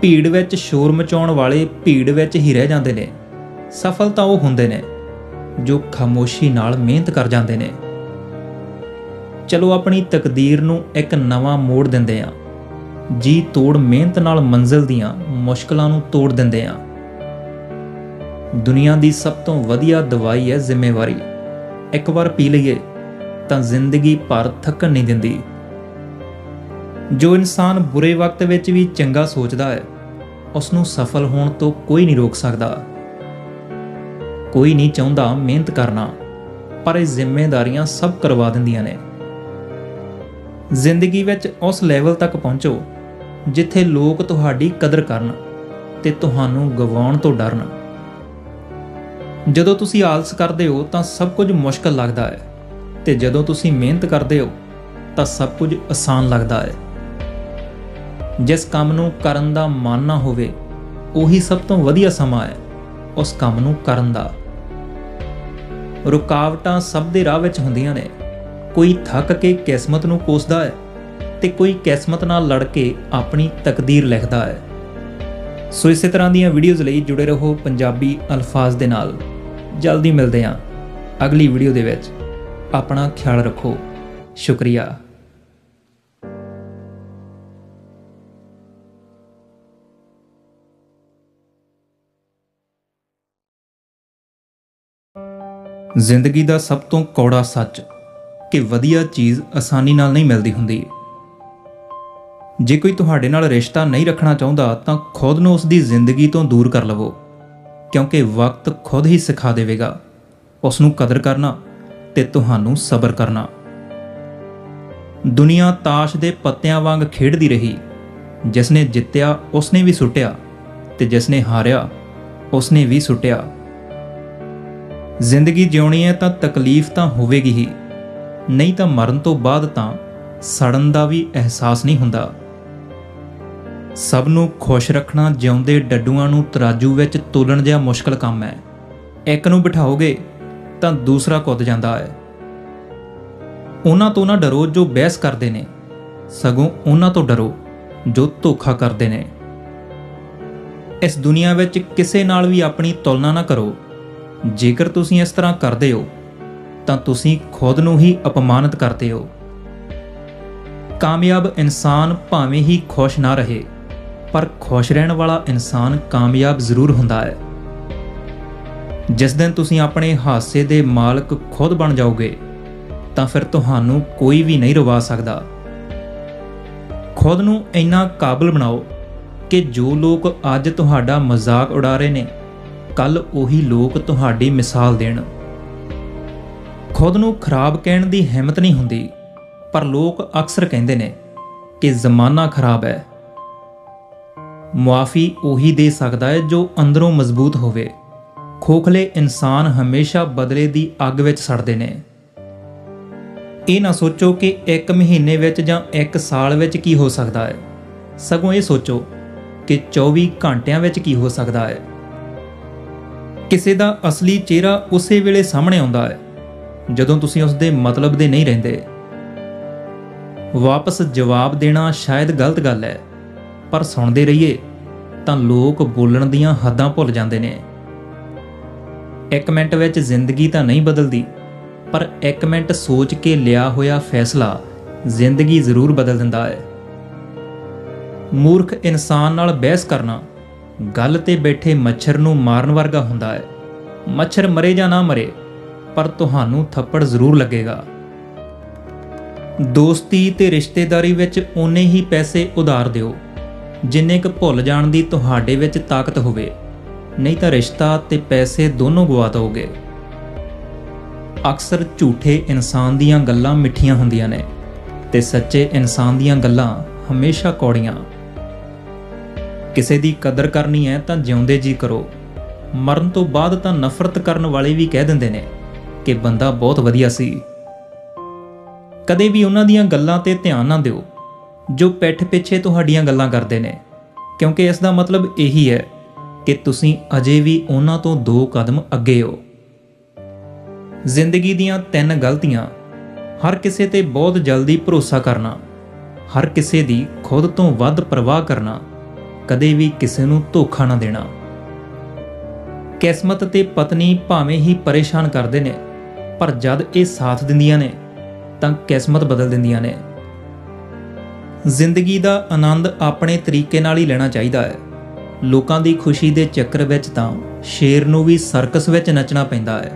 ਭੀੜ ਵਿੱਚ ਸ਼ੋਰ ਮਚਾਉਣ ਵਾਲੇ ਭੀੜ ਵਿੱਚ ਹੀ ਰਹਿ ਜਾਂਦੇ ਨੇ। ਸਫਲ ਤਾਂ ਉਹ ਹੁੰਦੇ ਨੇ, ਜੋ ਖਾਮੋਸ਼ੀ ਨਾਲ ਮਿਹਨਤ ਕਰ ਜਾਂਦੇ ਨੇ। ਚਲੋ ਆਪਣੀ ਤਕਦੀਰ ਨੂੰ ਇੱਕ ਨਵਾਂ ਮੋੜ ਦਿੰਦੇ ਆਂ ਜੀ ਤੋੜ ਮਿਹਨਤ ਨਾਲ ਮੰਜ਼ਿਲ ਦੀਆਂ ਮੁਸ਼ਕਲਾਂ ਨੂੰ ਤੋੜ ਦਿੰਦੇ ਆਂ ਦੁਨੀਆ ਦੀ ਸਭ ਤੋਂ ਵਧੀਆ ਦਵਾਈ ਹੈ ਜ਼ਿੰਮੇਵਾਰੀ। ਇੱਕ ਵਾਰ ਪੀ ਲਈਏ। ਤਾਂ ਜ਼ਿੰਦਗੀ ਭਰ ਥੱਕਣ ਨਹੀਂ ਦਿੰਦੀ। ਜੋ ਇਨਸਾਨ ਬੁਰੇ ਵਕਤ ਵਿੱਚ ਵੀ ਚੰਗਾ ਸੋਚਦਾ ਹੈ ਉਸ ਨੂੰ ਸਫਲ ਹੋਣ ਤੋਂ ਕੋਈ ਨਹੀਂ ਰੋਕ ਸਕਦਾ। ਕੋਈ ਨਹੀਂ ਚਾਹੁੰਦਾ ਮਿਹਨਤ ਕਰਨਾ, ਪਰ ਇਹ ਜ਼ਿੰਮੇਵਾਰੀਆਂ ਸਭ ਕਰਵਾ ਦਿੰਦੀਆਂ ਨੇ। ਜ਼ਿੰਦਗੀ ਵਿੱਚ ਉਸ ਲੈਵਲ ਤੱਕ ਪਹੁੰਚੋ, ਜਿੱਥੇ ਲੋਕ ਤੁਹਾਡੀ ਕਦਰ ਕਰਨ ਤੇ ਤੁਹਾਨੂੰ ਗਵਾਉਣ ਤੋਂ ਡਰਨ। ਜਦੋਂ ਤੁਸੀਂ ਆਲਸ ਕਰਦੇ ਹੋ ਤਾਂ ਸਭ ਕੁਝ ਮੁਸ਼ਕਲ ਲੱਗਦਾ ਹੈ। ਤੇ ਜਦੋਂ ਤੁਸੀਂ ਮਿਹਨਤ ਕਰਦੇ ਹੋ, ਤਾਂ ਸਭ ਕੁਝ ਆਸਾਨ ਲੱਗਦਾ ਹੈ। ਜਿਸ ਕੰਮ ਨੂੰ ਕਰਨ ਦਾ ਮਨ ਨਾ ਹੋਵੇ, ਉਹੀ ਸਭ ਤੋਂ ਵਧੀਆ ਸਮਾਂ ਹੈ, ਉਸ ਕੰਮ ਨੂੰ ਕਰਨ ਦਾ। ਰੁਕਾਵਟਾਂ ਸਭ ਦੇ ਰਾਹ ਵਿੱਚ ਹੁੰਦੀਆਂ ਨੇ। ਕੋਈ ਥੱਕ ਕੇ ਕਿਸਮਤ ਨੂੰ ਕੋਸਦਾ ਹੈ ਤੇ ਕੋਈ ਕਿਸਮਤ ਨਾਲ ਲੜ ਕੇ ਆਪਣੀ ਤਕਦੀਰ ਲਿਖਦਾ ਹੈ। ਸੋ ਇਸੇ ਤਰ੍ਹਾਂ ਦੀਆਂ ਵੀਡੀਓਜ਼ ਲਈ ਜੁੜੇ ਰਹੋ ਪੰਜਾਬੀ ਅਲਫਾਜ਼ ਦੇ ਨਾਲ। ਜਲਦੀ ਮਿਲਦੇ ਹਾਂ ਅਗਲੀ ਵੀਡੀਓ ਦੇ ਵਿੱਚ। ਆਪਣਾ ਖਿਆਲ ਰੱਖੋ। ਸ਼ੁਕਰੀਆ। ਜ਼ਿੰਦਗੀ ਦਾ ਸਭ ਤੋਂ ਕੌੜਾ ਸੱਚ ਕਿ ਵਧੀਆ ਚੀਜ਼ ਆਸਾਨੀ ਨਾਲ ਨਹੀਂ ਮਿਲਦੀ ਹੁੰਦੀ। ਜੇ ਕੋਈ ਤੁਹਾਡੇ ਨਾਲ ਰਿਸ਼ਤਾ ਨਹੀਂ ਰੱਖਣਾ ਚਾਹੁੰਦਾ, ਤਾਂ ਖੁਦ ਨੂੰ ਉਸ ਦੀ ਜ਼ਿੰਦਗੀ ਤੋਂ ਦੂਰ ਕਰ ਲਵੋ, ਕਿਉਂਕਿ ਵਕਤ ਖੁਦ ਹੀ ਸਿਖਾ ਦੇਵੇਗਾ। ਉਸ ਨੂੰ ਕਦਰ ਕਰਨਾ ਤੇ ਤੁਹਾਨੂੰ ਸਬਰ ਕਰਨਾ। ਦੁਨੀਆ ਤਾਸ਼ ਦੇ ਪੱਤਿਆਂ ਵਾਂਗ ਖੇਡਦੀ ਰਹੀ। ਜਿਸ ਨੇ ਜਿੱਤਿਆ ਉਸ ਨੇ ਵੀ ਸੁੱਟਿਆ ਤੇ ਜਿਸ ਨੇ ਹਾਰਿਆ ਉਸ ਨੇ ਵੀ ਸੁੱਟਿਆ। ਜ਼ਿੰਦਗੀ ਜਿਉਣੀ ਹੈ ਤਾਂ ਤਕਲੀਫ ਤਾਂ ਹੋਵੇਗੀ ਹੀ। ਨਹੀਂ ਤਾਂ ਮਰਨ ਤੋਂ ਬਾਅਦ ਤਾਂ ਸੜਨ ਦਾ ਵੀ ਅਹਿਸਾਸ ਨਹੀਂ ਹੁੰਦਾ। ਸਭ ਨੂੰ ਖੁਸ਼ ਰੱਖਣਾ, ਜਿਉਂਦੇ ਡੱਡੂਆਂ ਨੂੰ ਤਰਾਜੂ ਵਿੱਚ ਤੋਲਣ ਜਿਹਾ ਮੁਸ਼ਕਲ ਕੰਮ ਹੈ। ਇੱਕ ਨੂੰ ਬਿਠਾਓਗੇ ਤਾਂ ਦੂਸਰਾ ਕੁੱਦ ਜਾਂਦਾ ਹੈ। ਉਹਨਾਂ ਤੋਂ ਨਾ ਡਰੋ ਜੋ ਬਹਿਸ ਕਰਦੇ ਨੇ। ਸਗੋਂ ਉਹਨਾਂ ਤੋਂ ਡਰੋ ਜੋ ਧੋਖਾ ਕਰਦੇ ਨੇ। ਇਸ ਦੁਨੀਆ ਵਿੱਚ ਕਿਸੇ ਨਾਲ ਵੀ ਆਪਣੀ ਤੁਲਨਾ ਨਾ ਕਰੋ। ਜੇਕਰ ਤੁਸੀਂ ਇਸ ਤਰ੍ਹਾਂ ਕਰਦੇ ਹੋ, ਤਾਂ ਤੁਸੀਂ ਖੁਦ ਨੂੰ ਹੀ ਅਪਮਾਨਿਤ ਕਰਦੇ ਹੋ। ਕਾਮਯਾਬ ਇਨਸਾਨ ਭਾਵੇਂ ਹੀ ਖੁਸ਼ ਨਾ ਰਹੇ, ਪਰ ਖੁਸ਼ ਰਹਿਣ ਵਾਲਾ ਇਨਸਾਨ ਕਾਮਯਾਬ ਜ਼ਰੂਰ ਹੁੰਦਾ ਹੈ। ਜਿਸ ਦਿਨ ਤੁਸੀਂ ਆਪਣੇ ਹਾਸੇ ਦੇ ਮਾਲਕ ਖੁਦ ਬਣ ਜਾਓਗੇ, ਤਾਂ ਫਿਰ ਤੁਹਾਨੂੰ ਕੋਈ ਵੀ ਨਹੀਂ ਰਵਾ ਸਕਦਾ। ਖੁਦ ਨੂੰ ਇੰਨਾ ਕਾਬਲ ਬਣਾਓ ਕਿ ਜੋ ਲੋਕ ਅੱਜ ਤੁਹਾਡਾ ਮਜ਼ਾਕ ਉਡਾ ਰਹੇ ਨੇ ਕੱਲ ਉਹੀ ਲੋਕ ਤੁਹਾਡੀ ਮਿਸਾਲ ਦੇਣ। ਖੁਦ ਨੂੰ ਖਰਾਬ ਕਹਿਣ ਦੀ ਹਿੰਮਤ ਨਹੀਂ ਹੁੰਦੀ, ਪਰ ਲੋਕ ਅਕਸਰ ਕਹਿੰਦੇ ਨੇ ਕਿ ਜ਼ਮਾਨਾ ਖਰਾਬ ਹੈ। ਮੁਆਫੀ ਉਹੀ ਦੇ ਸਕਦਾ ਹੈ ਜੋ ਅੰਦਰੋਂ ਮਜ਼ਬੂਤ ਹੋਵੇ। ਖੋਖਲੇ ਇਨਸਾਨ ਹਮੇਸ਼ਾ ਬਦਲੇ ਦੀ ਅੱਗ ਵਿੱਚ ਸੜਦੇ ਨੇ। ਇਹ ਨਾ ਸੋਚੋ ਕਿ ਇੱਕ ਮਹੀਨੇ ਵਿੱਚ ਜਾਂ ਇੱਕ ਸਾਲ ਵਿੱਚ ਕੀ ਹੋ ਸਕਦਾ ਹੈ। ਸਗੋਂ ਇਹ ਸੋਚੋ ਕਿ 24 ਘੰਟਿਆਂ ਵਿੱਚ ਕੀ ਹੋ ਸਕਦਾ ਹੈ। ਕਿਸੇ ਦਾ ਅਸਲੀ ਚਿਹਰਾ ਉਸੇ ਵੇਲੇ ਸਾਹਮਣੇ ਆਉਂਦਾ ਹੈ, ਜਦੋਂ ਤੁਸੀਂ ਉਸ ਦੇ ਮਤਲਬ ਦੇ ਨਹੀਂ ਰਹਿੰਦੇ। ਵਾਪਸ ਜਵਾਬ ਦੇਣਾ ਸ਼ਾਇਦ ਗਲਤ ਗੱਲ ਹੈ, ਪਰ ਸੁਣਦੇ ਰਹੀਏ ਤਾਂ ਲੋਕ ਬੋਲਣ ਦੀਆਂ ਹੱਦਾਂ ਭੁੱਲ ਜਾਂਦੇ ਨੇ। ਇੱਕ ਮਿੰਟ ਵਿੱਚ ਜ਼ਿੰਦਗੀ ਤਾਂ ਨਹੀਂ ਬਦਲਦੀ, ਪਰ ਇੱਕ ਮਿੰਟ ਸੋਚ ਕੇ ਲਿਆ ਹੋਇਆ ਫੈਸਲਾ ਜ਼ਿੰਦਗੀ ਜ਼ਰੂਰ ਬਦਲ ਦਿੰਦਾ ਹੈ। ਮੂਰਖ ਇਨਸਾਨ ਨਾਲ ਬਹਿਸ ਕਰਨਾ ਗੱਲ ਤੇ ਬੈਠੇ ਮੱਛਰ ਨੂੰ ਮਾਰਨ ਵਰਗਾ ਹੁੰਦਾ ਹੈ। ਮੱਛਰ ਮਰੇ ਜਾਂ ਨਾ ਮਰੇ, ਪਰ ਤੁਹਾਨੂੰ ਥੱਪੜ ਜ਼ਰੂਰ ਲੱਗੇਗਾ। ਦੋਸਤੀ ਤੇ ਰਿਸ਼ਤੇਦਾਰੀ ਵਿੱਚ ਓਨੇ ਹੀ ਪੈਸੇ ਉਧਾਰ ਦਿਓ, ਜਿੰਨੇ ਕੁ ਭੁੱਲ ਜਾਣ ਦੀ ਤੁਹਾਡੇ ਵਿੱਚ ਤਾਕਤ ਹੋਵੇ। ਨਹੀਂ ਤਾਂ ਰਿਸ਼ਤਾ ਤੇ ਪੈਸੇ ਦੋਨੋਂ ਗਵਾ ਦੋਗੇ ਅਕਸਰ ਝੂਠੇ ਇਨਸਾਨ ਦੀਆਂ ਗੱਲਾਂ ਮਿੱਠੀਆਂ ਹੁੰਦੀਆਂ ਨੇ ਤੇ ਸੱਚੇ ਇਨਸਾਨ ਦੀਆਂ ਗੱਲਾਂ ਹਮੇਸ਼ਾ ਕੌੜੀਆਂ। ਕਿਸੇ ਦੀ ਕਦਰ ਕਰਨੀ ਹੈ ਤਾਂ ਜਿਉਂਦੇ ਜੀ ਕਰੋ। ਮਰਨ ਤੋਂ ਬਾਅਦ ਤਾਂ ਨਫ਼ਰਤ ਕਰਨ ਵਾਲੇ ਵੀ ਕਹਿ ਦਿੰਦੇ ਨੇ ਕਿ ਬੰਦਾ ਬਹੁਤ ਵਧੀਆ ਸੀ। ਕਦੇ ਵੀ ਉਹਨਾਂ ਦੀਆਂ ਗੱਲਾਂ ਤੇ ਧਿਆਨ ਨਾ ਦਿਓ, ਜੋ ਪਿੱਠ ਪਿੱਛੇ ਤੁਹਾਡੀਆਂ ਗੱਲਾਂ ਕਰਦੇ ਨੇ, ਕਿਉਂਕਿ ਇਸ ਦਾ ਮਤਲਬ ਇਹੀ ਹੈ ਕਿ ਤੁਸੀਂ ਅਜੇ ਵੀ ਉਹਨਾਂ ਤੋਂ ਦੋ ਕਦਮ ਅੱਗੇ ਹੋ। ਜ਼ਿੰਦਗੀ ਦੀਆਂ ਤਿੰਨ ਗਲਤੀਆਂ, ਹਰ ਕਿਸੇ ਤੇ ਬਹੁਤ ਜਲਦੀ ਭਰੋਸਾ ਕਰਨਾ, ਹਰ ਕਿਸੇ ਦੀ ਖੁਦ ਤੋਂ ਵੱਧ ਪਰਵਾਹ ਕਰਨਾ, ਕਦੇ ਵੀ ਕਿਸੇ ਨੂੰ ਧੋਖਾ ਨਾ ਦੇਣਾ। ਕਿਸਮਤ ਤੇ ਪਤਨੀ ਭਾਵੇਂ ਹੀ ਪਰੇਸ਼ਾਨ ਕਰਦੇ ਨੇ, ਪਰ ਜਦ ਇਹ ਸਾਥ ਦਿੰਦੀਆਂ ਨੇ, ਤਾਂ ਕਿਸਮਤ ਬਦਲ ਦਿੰਦੀਆਂ ਨੇ। ਜ਼ਿੰਦਗੀ ਦਾ ਆਨੰਦ ਆਪਣੇ ਤਰੀਕੇ ਨਾਲ ਹੀ ਲੈਣਾ ਚਾਹੀਦਾ ਹੈ। ਲੋਕਾਂ ਦੀ ਖੁਸ਼ੀ ਦੇ ਚੱਕਰ ਵਿੱਚ ਤਾਂ ਸ਼ੇਰ ਨੂੰ ਵੀ ਸਰਕਸ ਵਿੱਚ ਨੱਚਣਾ ਪੈਂਦਾ ਹੈ।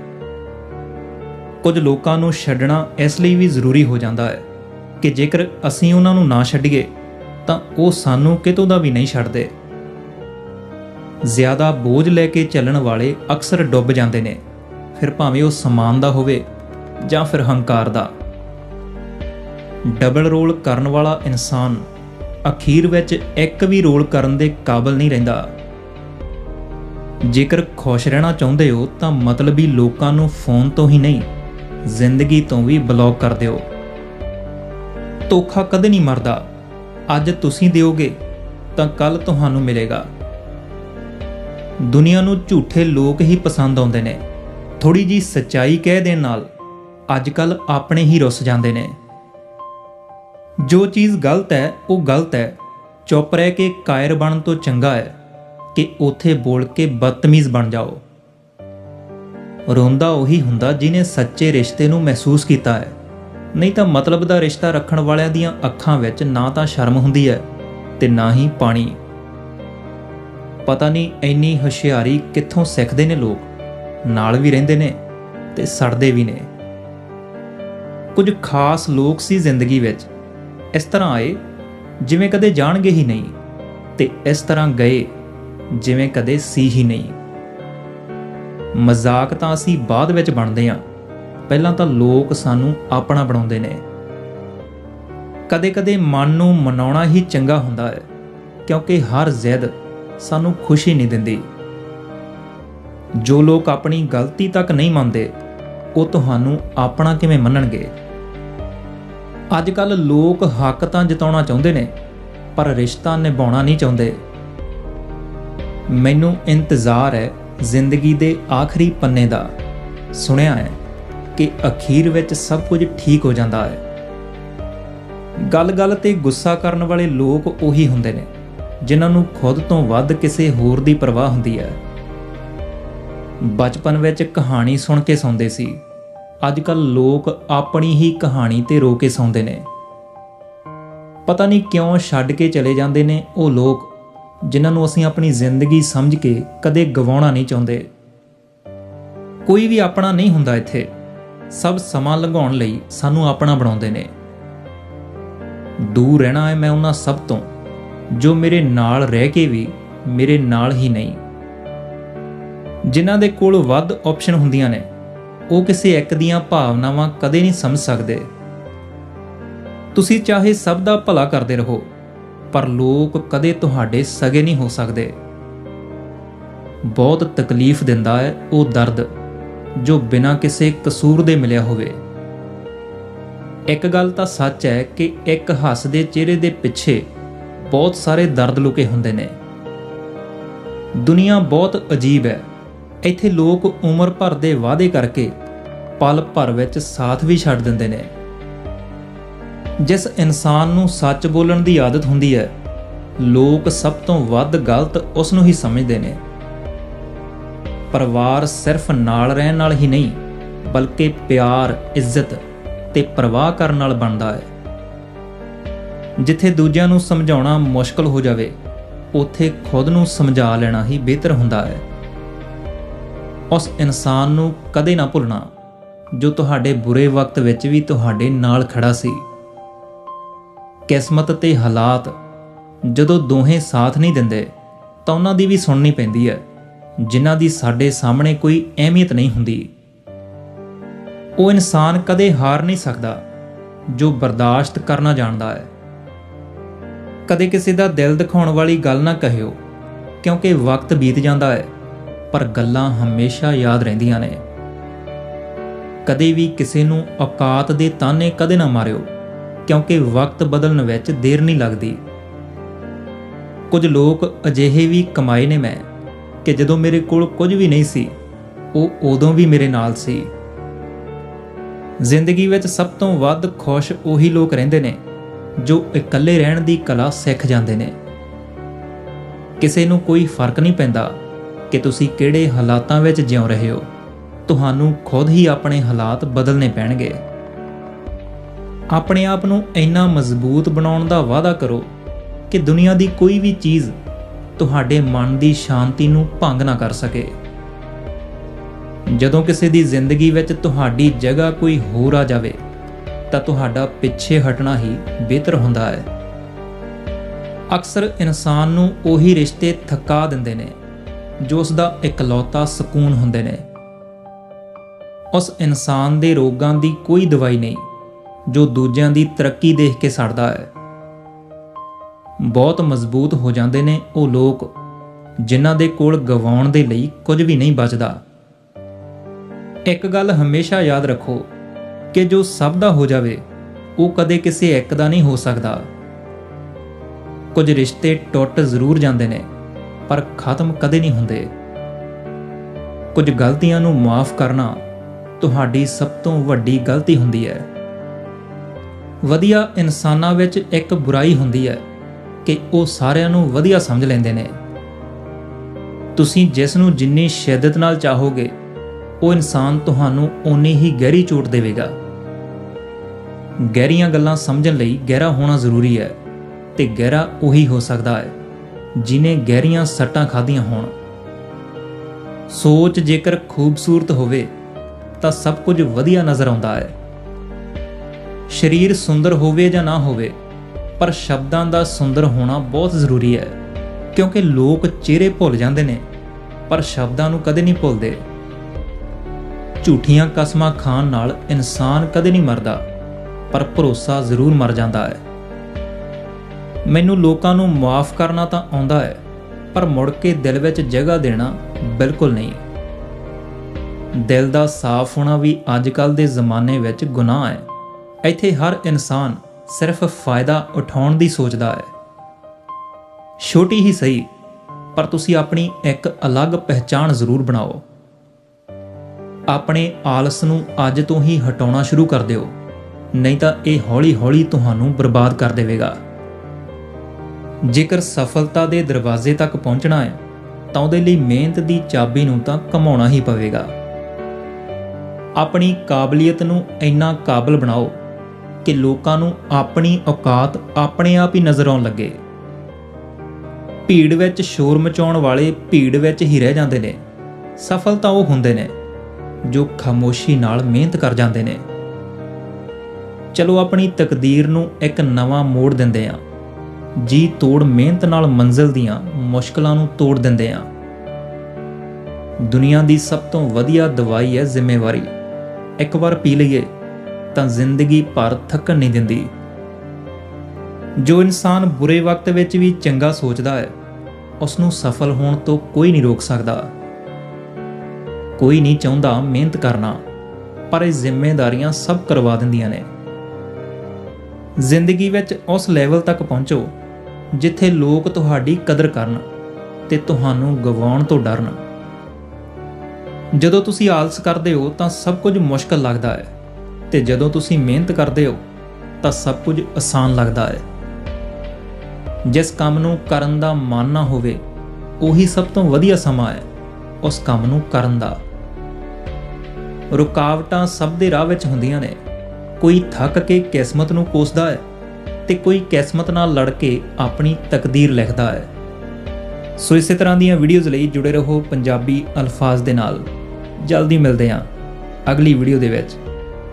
ਕੁਝ ਲੋਕਾਂ ਨੂੰ ਛੱਡਣਾ ਇਸ ਲਈ ਵੀ ਜ਼ਰੂਰੀ ਹੋ ਜਾਂਦਾ ਹੈ ਕਿ ਜੇਕਰ ਅਸੀਂ ਉਹਨਾਂ ਨੂੰ ਨਾ ਛੱਡੀਏ, ਤਾਂ ਉਹ ਸਾਨੂੰ ਕਿਤੋਂ ਦਾ ਵੀ ਨਹੀਂ ਛੱਡਦੇ। ਜ਼ਿਆਦਾ ਬੋਝ ਲੈ ਕੇ ਚੱਲਣ ਵਾਲੇ ਅਕਸਰ ਡੁੱਬ ਜਾਂਦੇ ਨੇ, ਫਿਰ ਭਾਵੇਂ ਉਹ ਸਮਾਨ ਦਾ ਹੋਵੇ ਜਾਂ ਫਿਰ ਹੰਕਾਰ ਦਾ। ਡਬਲ ਰੋਲ ਕਰਨ ਵਾਲਾ ਇਨਸਾਨ ਅਖੀਰ ਵਿੱਚ ਇੱਕ ਵੀ ਰੋਲ ਕਰਨ ਦੇ ਕਾਬਿਲ ਨਹੀਂ ਰਹਿੰਦਾ। ਜੇਕਰ ਖੁਸ਼ ਰਹਿਣਾ ਚਾਹੁੰਦੇ ਹੋ, ਤਾਂ ਮਤਲਬੀ ਲੋਕਾਂ ਨੂੰ ਫੋਨ ਤੋਂ ਹੀ ਨਹੀਂ, ਜ਼ਿੰਦਗੀ ਤੋਂ ਵੀ ਬਲੌਕ ਕਰ ਦਿਓ। ਧੋਖਾ ਕਦੇ ਨਹੀਂ ਮਰਦਾ। ਅੱਜ ਤੁਸੀਂ ਦਿਓਗੇ, ਤਾਂ ਕੱਲ ਤੁਹਾਨੂੰ ਮਿਲੇਗਾ। ਦੁਨੀਆ ਨੂੰ ਝੂਠੇ ਲੋਕ ਹੀ ਪਸੰਦ ਆਉਂਦੇ ਨੇ। ਥੋੜੀ ਜੀ ਸੱਚਾਈ ਕਹਿ ਦੇਣ ਨਾਲ ਅੱਜ ਕੱਲ ਆਪਣੇ ਹੀ ਰੁੱਸ ਜਾਂਦੇ ਨੇ। ਜੋ ਚੀਜ਼ ਗਲਤ ਹੈ, ਉਹ ਗਲਤ ਹੈ। ਚੁੱਪ ਰਹਿ ਕੇ ਕਾਇਰ ਬਣਨ ਤੋਂ ਚੰਗਾ ਹੈ ਕਿ ਉਥੇ ਬੋਲ ਕੇ ਬਦਤਮੀਜ਼ ਬਣ ਜਾਓ। ਰੋਂਦਾ ਉਹੀ ਹੁੰਦਾ ਜਿਹਨੇ ਸੱਚੇ ਰਿਸ਼ਤੇ ਨੂੰ ਮਹਿਸੂਸ ਕੀਤਾ ਹੈ। ਨਹੀਂ ਤਾਂ ਮਤਲਬ ਦਾ ਰਿਸ਼ਤਾ ਰੱਖਣ ਵਾਲਿਆਂ ਦੀਆਂ ਅੱਖਾਂ ਵਿੱਚ ਨਾ ਤਾਂ ਸ਼ਰਮ ਹੁੰਦੀ ਹੈ ਤੇ ਨਾ ਹੀ ਪਾਣੀ। ਪਤਾ ਨਹੀਂ ਇੰਨੀ ਹੁਸ਼ਿਆਰੀ ਕਿੱਥੋਂ ਸਿੱਖਦੇ ਨੇ ਲੋਕ। ਨਾਲ ਵੀ ਰਹਿੰਦੇ ਨੇ ਤੇ ਸੜਦੇ ਵੀ ਨੇ। ਕੁਝ ਖਾਸ ਲੋਕ ਸੀ ਜ਼ਿੰਦਗੀ ਵਿੱਚ ਇਸ ਤਰ੍ਹਾਂ ਆਏ ਜਿਵੇਂ ਕਦੇ ਜਾਣਗੇ ਹੀ ਨਹੀਂ ਤੇ ਇਸ ਤਰ੍ਹਾਂ ਗਏ ਜਿਵੇਂ ਕਦੇ ਸੀ ਹੀ ਨਹੀਂ। ਮਜ਼ਾਕ ਤਾਂ ਅਸੀਂ ਬਾਅਦ ਵਿੱਚ ਬਣਦੇ ਆਂ ਪਹਿਲਾਂ ਤਾਂ ਲੋਕ ਸਾਨੂੰ ਆਪਣਾ ਬਣਾਉਂਦੇ ਨੇ। ਕਦੇ-ਕਦੇ ਮਨ ਨੂੰ ਮਨਾਉਣਾ ਹੀ ਚੰਗਾ ਹੁੰਦਾ ਹੈ, ਕਿਉਂਕਿ ਹਰ ਜ਼ਿੱਦ ਸਾਨੂੰ ਖੁਸ਼ੀ ਨਹੀਂ ਦਿੰਦੀ। ਜੋ ਲੋਕ ਆਪਣੀ ਗਲਤੀ ਤੱਕ ਨਹੀਂ ਮੰਨਦੇ, ਉਹ ਤੁਹਾਨੂੰ ਆਪਣਾ ਕਿਵੇਂ ਮੰਨਣਗੇ? ਅੱਜ ਕੱਲ ਲੋਕ ਹੱਕ ਤਾਂ ਜਤਾਉਣਾ ਚਾਹੁੰਦੇ ਨੇ, ਪਰ ਰਿਸ਼ਤਾ ਨਿਭਾਉਣਾ ਨਹੀਂ ਚਾਹੁੰਦੇ। ਮੈਨੂੰ ਇੰਤਜ਼ਾਰ ਹੈ ਜ਼ਿੰਦਗੀ ਦੇ ਆਖਰੀ ਪੰਨੇ ਦਾ। ਸੁਣਿਆ ਹੈ ਕਿ ਅਖੀਰ ਵਿੱਚ ਸਭ ਕੁਝ ਠੀਕ ਹੋ ਜਾਂਦਾ ਹੈ। ਗੱਲ-ਗੱਲ ਤੇ ਗੁੱਸਾ ਕਰਨ ਵਾਲੇ ਲੋਕ ਉਹੀ ਹੁੰਦੇ ਨੇ, ਜਿਨ੍ਹਾਂ ਨੂੰ ਖੁਦ ਤੋਂ ਵੱਧ ਕਿਸੇ ਹੋਰ ਦੀ ਪਰਵਾਹ ਹੁੰਦੀ ਹੈ। ਬਚਪਨ ਵਿੱਚ ਕਹਾਣੀ ਸੁਣ ਕੇ ਸੌਂਦੇ ਸੀ। ਅੱਜ ਕੱਲ ਲੋਕ ਆਪਣੀ ਹੀ ਕਹਾਣੀ ਤੇ ਰੋ ਕੇ ਸੌਂਦੇ ਨੇ। ਪਤਾ ਨਹੀਂ ਕਿਉਂ ਛੱਡ ਕੇ ਚਲੇ ਜਾਂਦੇ ਨੇ ਉਹ ਲੋਕ, ਜਿਨ੍ਹਾਂ ਨੂੰ ਅਸੀਂ ਆਪਣੀ ਜ਼ਿੰਦਗੀ ਸਮਝ ਕੇ ਕਦੇ ਗਵਾਉਣਾ ਨਹੀਂ ਚਾਹੁੰਦੇ। ਕੋਈ ਵੀ ਆਪਣਾ ਨਹੀਂ ਹੁੰਦਾ ਇੱਥੇ। ਸਭ ਸਮਾਂ ਲੰਘਾਉਣ ਲਈ ਸਾਨੂੰ ਆਪਣਾ ਬਣਾਉਂਦੇ ਨੇ। ਦੂਰ ਰਹਿਣਾ ਹੈ ਮੈਂ ਉਹਨਾਂ ਸਭ ਤੋਂ, ਜੋ ਮੇਰੇ ਨਾਲ ਰਹਿ ਕੇ ਵੀ ਮੇਰੇ ਨਾਲ ਹੀ ਨਹੀਂ। ਜਿਨ੍ਹਾਂ ਦੇ ਕੋਲ ਵੱਧ ਆਪਸ਼ਨ ਹੁੰਦੀਆਂ ਨੇ। ਉਹ ਕਿਸੇ ਇੱਕ ਦੀਆਂ ਭਾਵਨਾਵਾਂ ਕਦੇ ਨਹੀਂ ਸਮਝ ਸਕਦੇ। ਤੁਸੀਂ ਚਾਹੇ ਸਭ ਦਾ ਭਲਾ ਕਰਦੇ ਰਹੋ, ਪਰ ਲੋਕ ਕਦੇ ਤੁਹਾਡੇ ਸਗੇ ਨਹੀਂ ਹੋ ਸਕਦੇ। ਬਹੁਤ ਤਕਲੀਫ ਦਿੰਦਾ ਹੈ ਉਹ ਦਰਦ, ਜੋ ਬਿਨਾਂ ਕਿਸੇ ਕਸੂਰ ਦੇ ਮਿਲਿਆ ਹੋਵੇ। ਇੱਕ ਗੱਲ ਤਾਂ ਸੱਚ ਹੈ ਕਿ ਇੱਕ ਹੱਸਦੇ ਚਿਹਰੇ ਦੇ ਪਿੱਛੇ ਬਹੁਤ ਸਾਰੇ ਦਰਦ ਲੁਕੇ ਹੁੰਦੇ ਨੇ। ਦੁਨੀਆ ਬਹੁਤ ਅਜੀਬ ਹੈ। ਇੱਥੇ ਲੋਕ ਉਮਰ ਭਰ ਦੇ ਵਾਅਦੇ ਕਰਕੇ ਪਲ ਭਰ ਵਿੱਚ ਸਾਥ ਵੀ ਛੱਡ ਦਿੰਦੇ ਨੇ। ਜਿਸ ਇਨਸਾਨ ਨੂੰ ਸੱਚ ਬੋਲਣ ਦੀ ਆਦਤ ਹੁੰਦੀ ਹੈ, ਲੋਕ ਸਭ ਤੋਂ ਵੱਧ ਗਲਤ ਉਸ ਨੂੰ ਹੀ ਸਮਝਦੇ ਨੇ। ਪਰਿਵਾਰ ਸਿਰਫ ਨਾਲ ਰਹਿਣ ਨਾਲ ਹੀ ਨਹੀਂ, ਬਲਕਿ ਪਿਆਰ, ਇੱਜ਼ਤ ਤੇ ਪਰਵਾਹ ਕਰਨ ਨਾਲ ਬਣਦਾ ਹੈ। ਜਿੱਥੇ ਦੂਜਿਆਂ ਨੂੰ ਸਮਝਾਉਣਾ ਮੁਸ਼ਕਲ ਹੋ ਜਾਵੇ, ਉੱਥੇ ਖੁਦ ਨੂੰ ਸਮਝਾ ਲੈਣਾ ਹੀ ਬਿਹਤਰ ਹੁੰਦਾ ਹੈ। ਉਸ ਇਨਸਾਨ ਨੂੰ ਕਦੇ ਨਾ ਭੁੱਲਣਾ, ਜੋ ਤੁਹਾਡੇ ਬੁਰੇ ਵਕਤ ਵਿੱਚ ਵੀ ਤੁਹਾਡੇ ਨਾਲ ਖੜਾ ਸੀ। ਕਿਸਮਤ ਤੇ ਹਾਲਾਤ ਜਦੋਂ ਦੋਹੇ ਸਾਥ ਨਹੀਂ ਦਿੰਦੇ, ਤਾਂ ਉਹਨਾਂ ਦੀ ਵੀ ਸੁਣਨੀ ਪੈਂਦੀ ਹੈ, ਜਿਨ੍ਹਾਂ ਦੀ ਸਾਡੇ ਸਾਹਮਣੇ ਕੋਈ ਅਹਿਮੀਅਤ ਨਹੀਂ ਹੁੰਦੀ। ਉਹ ਇਨਸਾਨ ਕਦੇ ਹਾਰ ਨਹੀਂ ਸਕਦਾ, ਜੋ ਬਰਦਾਸ਼ਤ ਕਰਨਾ ਜਾਣਦਾ ਹੈ। ਕਦੇ ਕਿਸੇ ਦਾ ਦਿਲ ਦਿਖਾਉਣ ਵਾਲੀ ਗੱਲ ਨਾ ਕਹਿਓ, ਕਿਉਂਕਿ ਵਕਤ ਬੀਤ ਜਾਂਦਾ ਹੈ। ਪਰ ਗੱਲਾਂ ਹਮੇਸ਼ਾ ਯਾਦ ਰਹਿੰਦੀਆਂ ਨੇ। ਕਦੇ ਵੀ ਕਿਸੇ ਨੂੰ ਔਕਾਤ ਦੇ ਤਾਨੇ ਕਦੇ ਨਾ ਮਾਰਿਓ, ਕਿਉਂਕਿ ਵਕਤ ਬਦਲਣ ਵਿੱਚ ਦੇਰ ਨਹੀਂ ਲੱਗਦੀ। ਕੁਝ ਲੋਕ ਅਜਿਹੇ ਵੀ ਕਮਾਏ ਨੇ ਮੈਂ, ਕਿ ਜਦੋਂ ਮੇਰੇ ਕੋਲ ਕੁਝ ਵੀ ਨਹੀਂ ਸੀ, ਉਹ ਉਦੋਂ ਵੀ ਮੇਰੇ ਨਾਲ ਸੀ। ਜ਼ਿੰਦਗੀ ਵਿੱਚ ਸਭ ਤੋਂ ਵੱਧ ਖੁਸ਼ ਉਹੀ ਲੋਕ ਰਹਿੰਦੇ ਨੇ, ਜੋ ਇਕੱਲੇ ਰਹਿਣ ਦੀ ਕਲਾ ਸਿੱਖ ਜਾਂਦੇ ਨੇ। ਕਿਸੇ ਨੂੰ ਕੋਈ ਫ਼ਰਕ ਨਹੀਂ ਪੈਂਦਾ ਕਿ ਤੁਸੀਂ ਕਿਹੜੇ ਹਾਲਾਤਾਂ ਵਿੱਚ ਜਿਉ ਰਹੇ ਹੋ? ਤੁਹਾਨੂੰ ਖੁਦ ਹੀ ਆਪਣੇ ਹਾਲਾਤ ਬਦਲਨੇ ਪੈਣਗੇ। ਆਪਣੇ ਆਪ ਨੂੰ ਇੰਨਾ ਮਜ਼ਬੂਤ ਬਣਾਉਣ ਦਾ ਵਾਅਦਾ ਕਰੋ ਕਿ ਦੁਨੀਆ ਦੀ ਕੋਈ ਵੀ ਚੀਜ਼ ਤੁਹਾਡੇ ਮਨ ਦੀ ਸ਼ਾਂਤੀ ਨੂੰ ਭੰਗ ਨਾ ਕਰ ਸਕੇ। ਜਦੋਂ ਕਿਸੇ ਦੀ ਜ਼ਿੰਦਗੀ ਵਿੱਚ ਤੁਹਾਡੀ ਜਗ੍ਹਾ ਕੋਈ ਹੋਰ ਆ ਜਾਵੇ, ਤਾਂ ਤੁਹਾਡਾ ਪਿੱਛੇ ਹਟਣਾ ਹੀ ਬਿਹਤਰ ਹੁੰਦਾ ਹੈ। ਅਕਸਰ ਇਨਸਾਨ ਨੂੰ ਉਹੀ ਰਿਸ਼ਤੇ ਥਕਾ ਦਿੰਦੇ ਨੇ। ਜੋ ਉਸ ਦਾ ਇਕਲੌਤਾ ਸਕੂਨ ਹੁੰਦੇ ਨੇ। ਉਸ ਇਨਸਾਨ ਦੇ ਰੋਗਾਂ ਦੀ ਕੋਈ ਦਵਾਈ ਨਹੀਂ, ਜੋ ਦੂਜਿਆਂ ਦੀ ਤਰੱਕੀ ਦੇਖ ਕੇ ਸੜਦਾ ਹੈ। ਬਹੁਤ ਮਜ਼ਬੂਤ ਹੋ ਜਾਂਦੇ ਨੇ ਉਹ ਲੋਕ, ਜਿਨ੍ਹਾਂ ਦੇ ਕੋਲ ਗਵਾਉਣ ਦੇ ਲਈ ਕੁਝ ਵੀ ਨਹੀਂ ਬਚਦਾ। ਇੱਕ ਗੱਲ ਹਮੇਸ਼ਾ ਯਾਦ ਰੱਖੋ, ਕਿ ਜੋ ਸਭ ਦਾ ਹੋ ਜਾਵੇ, ਉਹ ਕਦੇ ਕਿਸੇ ਇੱਕ ਦਾ ਨਹੀਂ ਹੋ ਸਕਦਾ। ਕੁਝ ਰਿਸ਼ਤੇ ਟੁੱਟ ਜ਼ਰੂਰ ਜਾਂਦੇ ਨੇ। ਪਰ ਖਤਮ ਕਦੇ ਨਹੀਂ ਹੁੰਦੇ। ਕੁਝ ਗਲਤੀਆਂ ਨੂੰ ਮਾਫ ਕਰਨਾ ਤੁਹਾਡੀ ਸਭ ਤੋਂ ਵੱਡੀ ਗਲਤੀ ਹੁੰਦੀ ਹੈ। ਵਧੀਆ ਇਨਸਾਨਾਂ ਵਿੱਚ ਇੱਕ ਬੁਰਾਈ ਹੁੰਦੀ ਹੈ ਕਿ ਉਹ ਸਾਰਿਆਂ ਨੂੰ ਵਧੀਆ ਸਮਝ ਲੈਂਦੇ ਨੇ। ਤੁਸੀਂ ਜਿਸ ਨੂੰ ਜਿੰਨੀ ਸ਼ਿੱਦਤ ਨਾਲ ਚਾਹੋਗੇ, ਉਹ ਇਨਸਾਨ ਤੁਹਾਨੂੰ ਓਨੀ ਹੀ ਗਹਿਰੀ ਚੋਟ ਦੇਵੇਗਾ। ਗਹਿਰੀਆਂ ਗੱਲਾਂ ਸਮਝਣ ਲਈ ਗਹਿਰਾ ਹੋਣਾ ਜ਼ਰੂਰੀ ਹੈ ਤੇ ਗਹਿਰਾ ਉਹੀ ਹੋ ਸਕਦਾ ਹੈ। ਜਿਨੇ ਗਹਿਰੀਆਂ ਸੱਟਾਂ ਖਾਧੀਆਂ ਹੋਣ। ਸੋਚ ਜੇਕਰ ਖੂਬਸੂਰਤ ਹੋਵੇ, ਤਾਂ ਸਭ ਕੁਝ ਵਧੀਆ ਨਜ਼ਰ ਆਉਂਦਾ ਹੈ। ਸਰੀਰ ਸੁੰਦਰ ਹੋਵੇ ਜਾਂ ਨਾ ਹੋਵੇ, ਪਰ ਸ਼ਬਦਾਂ ਦਾ ਸੁੰਦਰ ਹੋਣਾ ਬਹੁਤ ਜ਼ਰੂਰੀ ਹੈ, ਕਿਉਂਕਿ ਲੋਕ ਚਿਹਰੇ ਭੁੱਲ ਜਾਂਦੇ ਨੇ, ਪਰ ਸ਼ਬਦਾਂ ਨੂੰ ਕਦੇ ਨਹੀਂ ਭੁੱਲਦੇ। ਝੂਠੀਆਂ ਕਸਮਾਂ ਖਾਣ ਨਾਲ ਇਨਸਾਨ ਕਦੇ ਨਹੀਂ ਮਰਦਾ, ਪਰ ਭਰੋਸਾ ਜ਼ਰੂਰ ਮਰ ਜਾਂਦਾ ਹੈ। ਮੈਨੂੰ ਲੋਕਾਂ ਨੂੰ ਮਾਫ ਕਰਨਾ ਤਾਂ ਆਉਂਦਾ ਹੈ, ਪਰ ਮੁੜ ਕੇ ਦਿਲ ਵਿੱਚ ਜਗ੍ਹਾ ਦੇਣਾ ਬਿਲਕੁਲ ਨਹੀਂ। ਦਿਲ ਦਾ ਸਾਫ਼ ਹੋਣਾ ਵੀ ਅੱਜਕੱਲ ਦੇ ਜ਼ਮਾਨੇ ਵਿੱਚ ਗੁਨਾਹ ਹੈ। ਇੱਥੇ ਹਰ ਇਨਸਾਨ ਸਿਰਫ ਫਾਇਦਾ ਉਠਾਉਣ ਦੀ ਸੋਚਦਾ ਹੈ। ਛੋਟੀ ਹੀ ਸਹੀ, ਪਰ ਤੁਸੀਂ ਆਪਣੀ ਇੱਕ ਅਲੱਗ ਪਹਿਚਾਣ ਜ਼ਰੂਰ ਬਣਾਓ। ਆਪਣੇ ਆਲਸ ਨੂੰ ਅੱਜ ਤੋਂ ਹੀ ਹਟਾਉਣਾ ਸ਼ੁਰੂ ਕਰ ਦਿਓ, ਨਹੀਂ ਤਾਂ ਇਹ ਹੌਲੀ-ਹੌਲੀ ਤੁਹਾਨੂੰ ਬਰਬਾਦ ਕਰ ਦੇਵੇਗਾ। ਜੇਕਰ ਸਫਲਤਾ ਦੇ ਦਰਵਾਜ਼ੇ ਤੱਕ ਪਹੁੰਚਣਾ ਹੈ, ਤਾਂ ਉਹਦੇ ਲਈ ਮਿਹਨਤ ਦੀ ਚਾਬੀ ਨੂੰ ਤਾਂ ਕਮਾਉਣਾ ਹੀ ਪਵੇਗਾ। ਆਪਣੀ ਕਾਬਲੀਅਤ ਨੂੰ ਇੰਨਾ ਕਾਬਲ ਬਣਾਓ ਕਿ ਲੋਕਾਂ ਨੂੰ ਆਪਣੀ ਔਕਾਤ ਆਪਣੇ ਆਪ ਹੀ ਨਜ਼ਰ ਆਉਣ ਲੱਗੇ। ਭੀੜ ਵਿੱਚ ਸ਼ੋਰ ਮਚਾਉਣ ਵਾਲੇ ਭੀੜ ਵਿੱਚ ਹੀ ਰਹਿ ਜਾਂਦੇ ਨੇ। ਸਫਲ ਤਾਂ ਉਹ ਹੁੰਦੇ ਨੇ ਜੋ ਖਾਮੋਸ਼ੀ ਨਾਲ ਮਿਹਨਤ ਕਰ ਜਾਂਦੇ ਨੇ। ਚਲੋ ਆਪਣੀ ਤਕਦੀਰ ਨੂੰ ਇੱਕ ਨਵਾਂ ਮੋੜ ਦਿੰਦੇ ਆਂ ਜੀ ਤੋੜ ਮਿਹਨਤ ਨਾਲ ਮੰਜ਼ਿਲ ਦੀਆਂ ਮੁਸ਼ਕਲਾਂ ਨੂੰ ਤੋੜ ਦਿੰਦੇ ਆਂ। ਦੁਨੀਆ ਦੀ ਸਭ ਤੋਂ ਵਧੀਆ ਦਵਾਈ ਹੈ ਜ਼ਿੰਮੇਵਾਰੀ। ਇੱਕ ਵਾਰ ਪੀ ਲਈਏ ਤਾਂ ਜ਼ਿੰਦਗੀ ਭਰ ਥੱਕਣ ਨਹੀਂ ਦਿੰਦੀ। ਜੋ ਇਨਸਾਨ ਬੁਰੇ ਵਕਤ ਵਿੱਚ ਵੀ ਚੰਗਾ ਸੋਚਦਾ ਹੈ ਉਸ ਨੂੰ ਸਫਲ ਹੋਣ ਤੋਂ ਕੋਈ ਨਹੀਂ ਰੋਕ ਸਕਦਾ। ਕੋਈ ਨਹੀਂ ਚਾਹੁੰਦਾ ਮਿਹਨਤ ਕਰਨਾ, ਪਰ ਇਹ ਜ਼ਿੰਮੇਵਾਰੀਆਂ ਸਭ ਕਰਵਾ ਦਿੰਦੀਆਂ ਨੇ। ਜ਼ਿੰਦਗੀ ਵਿੱਚ ਉਸ ਲੈਵਲ ਤੱਕ ਪਹੁੰਚੋ ਜਿੱਥੇ ਲੋਕ ਤੁਹਾਡੀ ਕਦਰ ਕਰਨ ਤੇ ਤੁਹਾਨੂੰ ਗਵਾਉਣ ਤੋਂ ਡਰਨ। ਜਦੋਂ ਤੁਸੀਂ ਆਲਸ ਕਰਦੇ ਹੋ ਤਾਂ ਸਭ ਕੁਝ ਮੁਸ਼ਕਲ ਲੱਗਦਾ ਹੈ ਤੇ ਜਦੋਂ ਤੁਸੀਂ ਮਿਹਨਤ ਕਰਦੇ ਹੋ ਤਾਂ ਸਭ ਕੁਝ ਆਸਾਨ ਲੱਗਦਾ ਹੈ। ਜਿਸ ਕੰਮ ਨੂੰ ਕਰਨ ਦਾ ਮਨ ਨਾ ਹੋਵੇ, ਉਹੀ ਸਭ ਤੋਂ ਵਧੀਆ ਸਮਾਂ ਹੈ ਉਸ ਕੰਮ ਨੂੰ ਕਰਨ ਦਾ। ਰੁਕਾਵਟਾਂ ਸਭ ਦੇ ਰਾਹ ਵਿੱਚ ਹੁੰਦੀਆਂ ਨੇ। ਕੋਈ ਥੱਕ ਕੇ ਕਿਸਮਤ ਨੂੰ ਕੋਸਦਾ ਹੈ ਤੇ ਕੋਈ ਕਿਸਮਤ ਨਾਲ ਲੜ ਕੇ ਆਪਣੀ ਤਕਦੀਰ ਲਿਖਦਾ ਹੈ। ਸੋ ਇਸੇ ਤਰ੍ਹਾਂ ਦੀਆਂ ਵੀਡੀਓਜ਼ ਲਈ ਜੁੜੇ ਰਹੋ ਪੰਜਾਬੀ ਅਲਫਾਜ਼ ਦੇ ਨਾਲ। ਜਲਦੀ ਮਿਲਦੇ ਹਾਂ ਅਗਲੀ ਵੀਡੀਓ ਦੇ ਵਿੱਚ।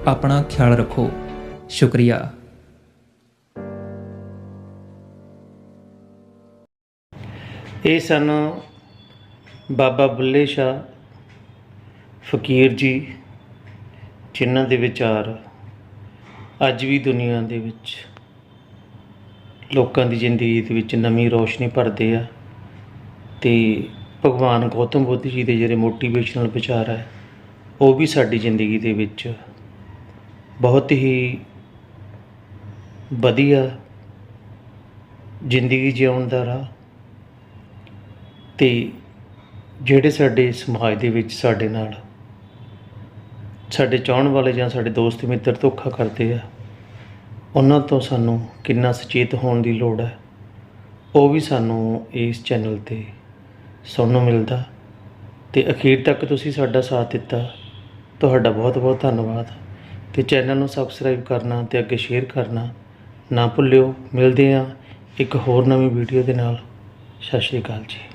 ਆਪਣਾ ਖਿਆਲ ਰੱਖੋ। ਸ਼ੁਕਰੀਆ। ਇਹ ਸਨ ਬਾਬਾ ਬੁੱਲੇ ਸ਼ਾਹ ਫਕੀਰ ਜੀ, ਜਿਨ੍ਹਾਂ ਦੇ ਵਿਚਾਰ ਅੱਜ ਵੀ ਦੁਨੀਆ ਦੇ ਵਿੱਚ ਲੋਕਾਂ ਦੀ ਜ਼ਿੰਦਗੀ ਦੇ ਵਿੱਚ ਨਵੀਂ ਰੋਸ਼ਨੀ ਭਰਦੇ ਆ ਤੇ ਭਗਵਾਨ ਗੌਤਮ ਬੁੱਧ ਜੀ ਦੇ ਜਿਹੜੇ ਮੋਟੀਵੇਸ਼ਨਲ ਵਿਚਾਰ ਹੈ ਉਹ ਵੀ ਸਾਡੀ ਜ਼ਿੰਦਗੀ ਦੇ ਵਿੱਚ ਬਹੁਤ ਹੀ ਵਧੀਆ ਜ਼ਿੰਦਗੀ ਜਿਉਣ ਦਾ ਰਾਹ ਤੇ ਜਿਹੜੇ ਸਾਡੇ ਸਮਾਜ ਦੇ ਵਿੱਚ ਸਾਡੇ ਨਾਲ, ਸਾਡੇ ਚਾਹਣ ਵਾਲੇ ਜਾਂ ਸਾਡੇ ਦੋਸਤ ਮਿੱਤਰ ਧੋਖਾ ਕਰਦੇ ਆ ਉਹਨਾਂ ਤੋਂ ਸਾਨੂੰ ਕਿੰਨਾ ਸੁਚੇਤ ਹੋਣ ਦੀ ਲੋੜ ਹੈ। ਉਹ ਵੀ ਸਾਨੂੰ ਇਸ ਚੈਨਲ ਤੇ ਸੁਣਨ ਨੂੰ ਮਿਲਦਾ। ਤੇ ਅਖੀਰ ਤੱਕ ਤੁਸੀਂ ਸਾਡਾ ਸਾਥ ਦਿੱਤਾ। ਤੁਹਾਡਾ ਬਹੁਤ ਬਹੁਤ ਧੰਨਵਾਦ। ਤੇ ਚੈਨਲ ਨੂੰ ਸਬਸਕ੍ਰਾਈਬ ਕਰਨਾ ਤੇ ਅੱਗੇ ਸ਼ੇਅਰ ਕਰਨਾ ਨਾ ਭੁੱਲਿਓ। ਮਿਲਦੇ ਹਾਂ ਇੱਕ ਹੋਰ ਨਵੀਂ ਵੀਡੀਓ ਦੇ ਨਾਲ। ਸਤਿ ਸ਼੍ਰੀ ਅਕਾਲ ਜੀ।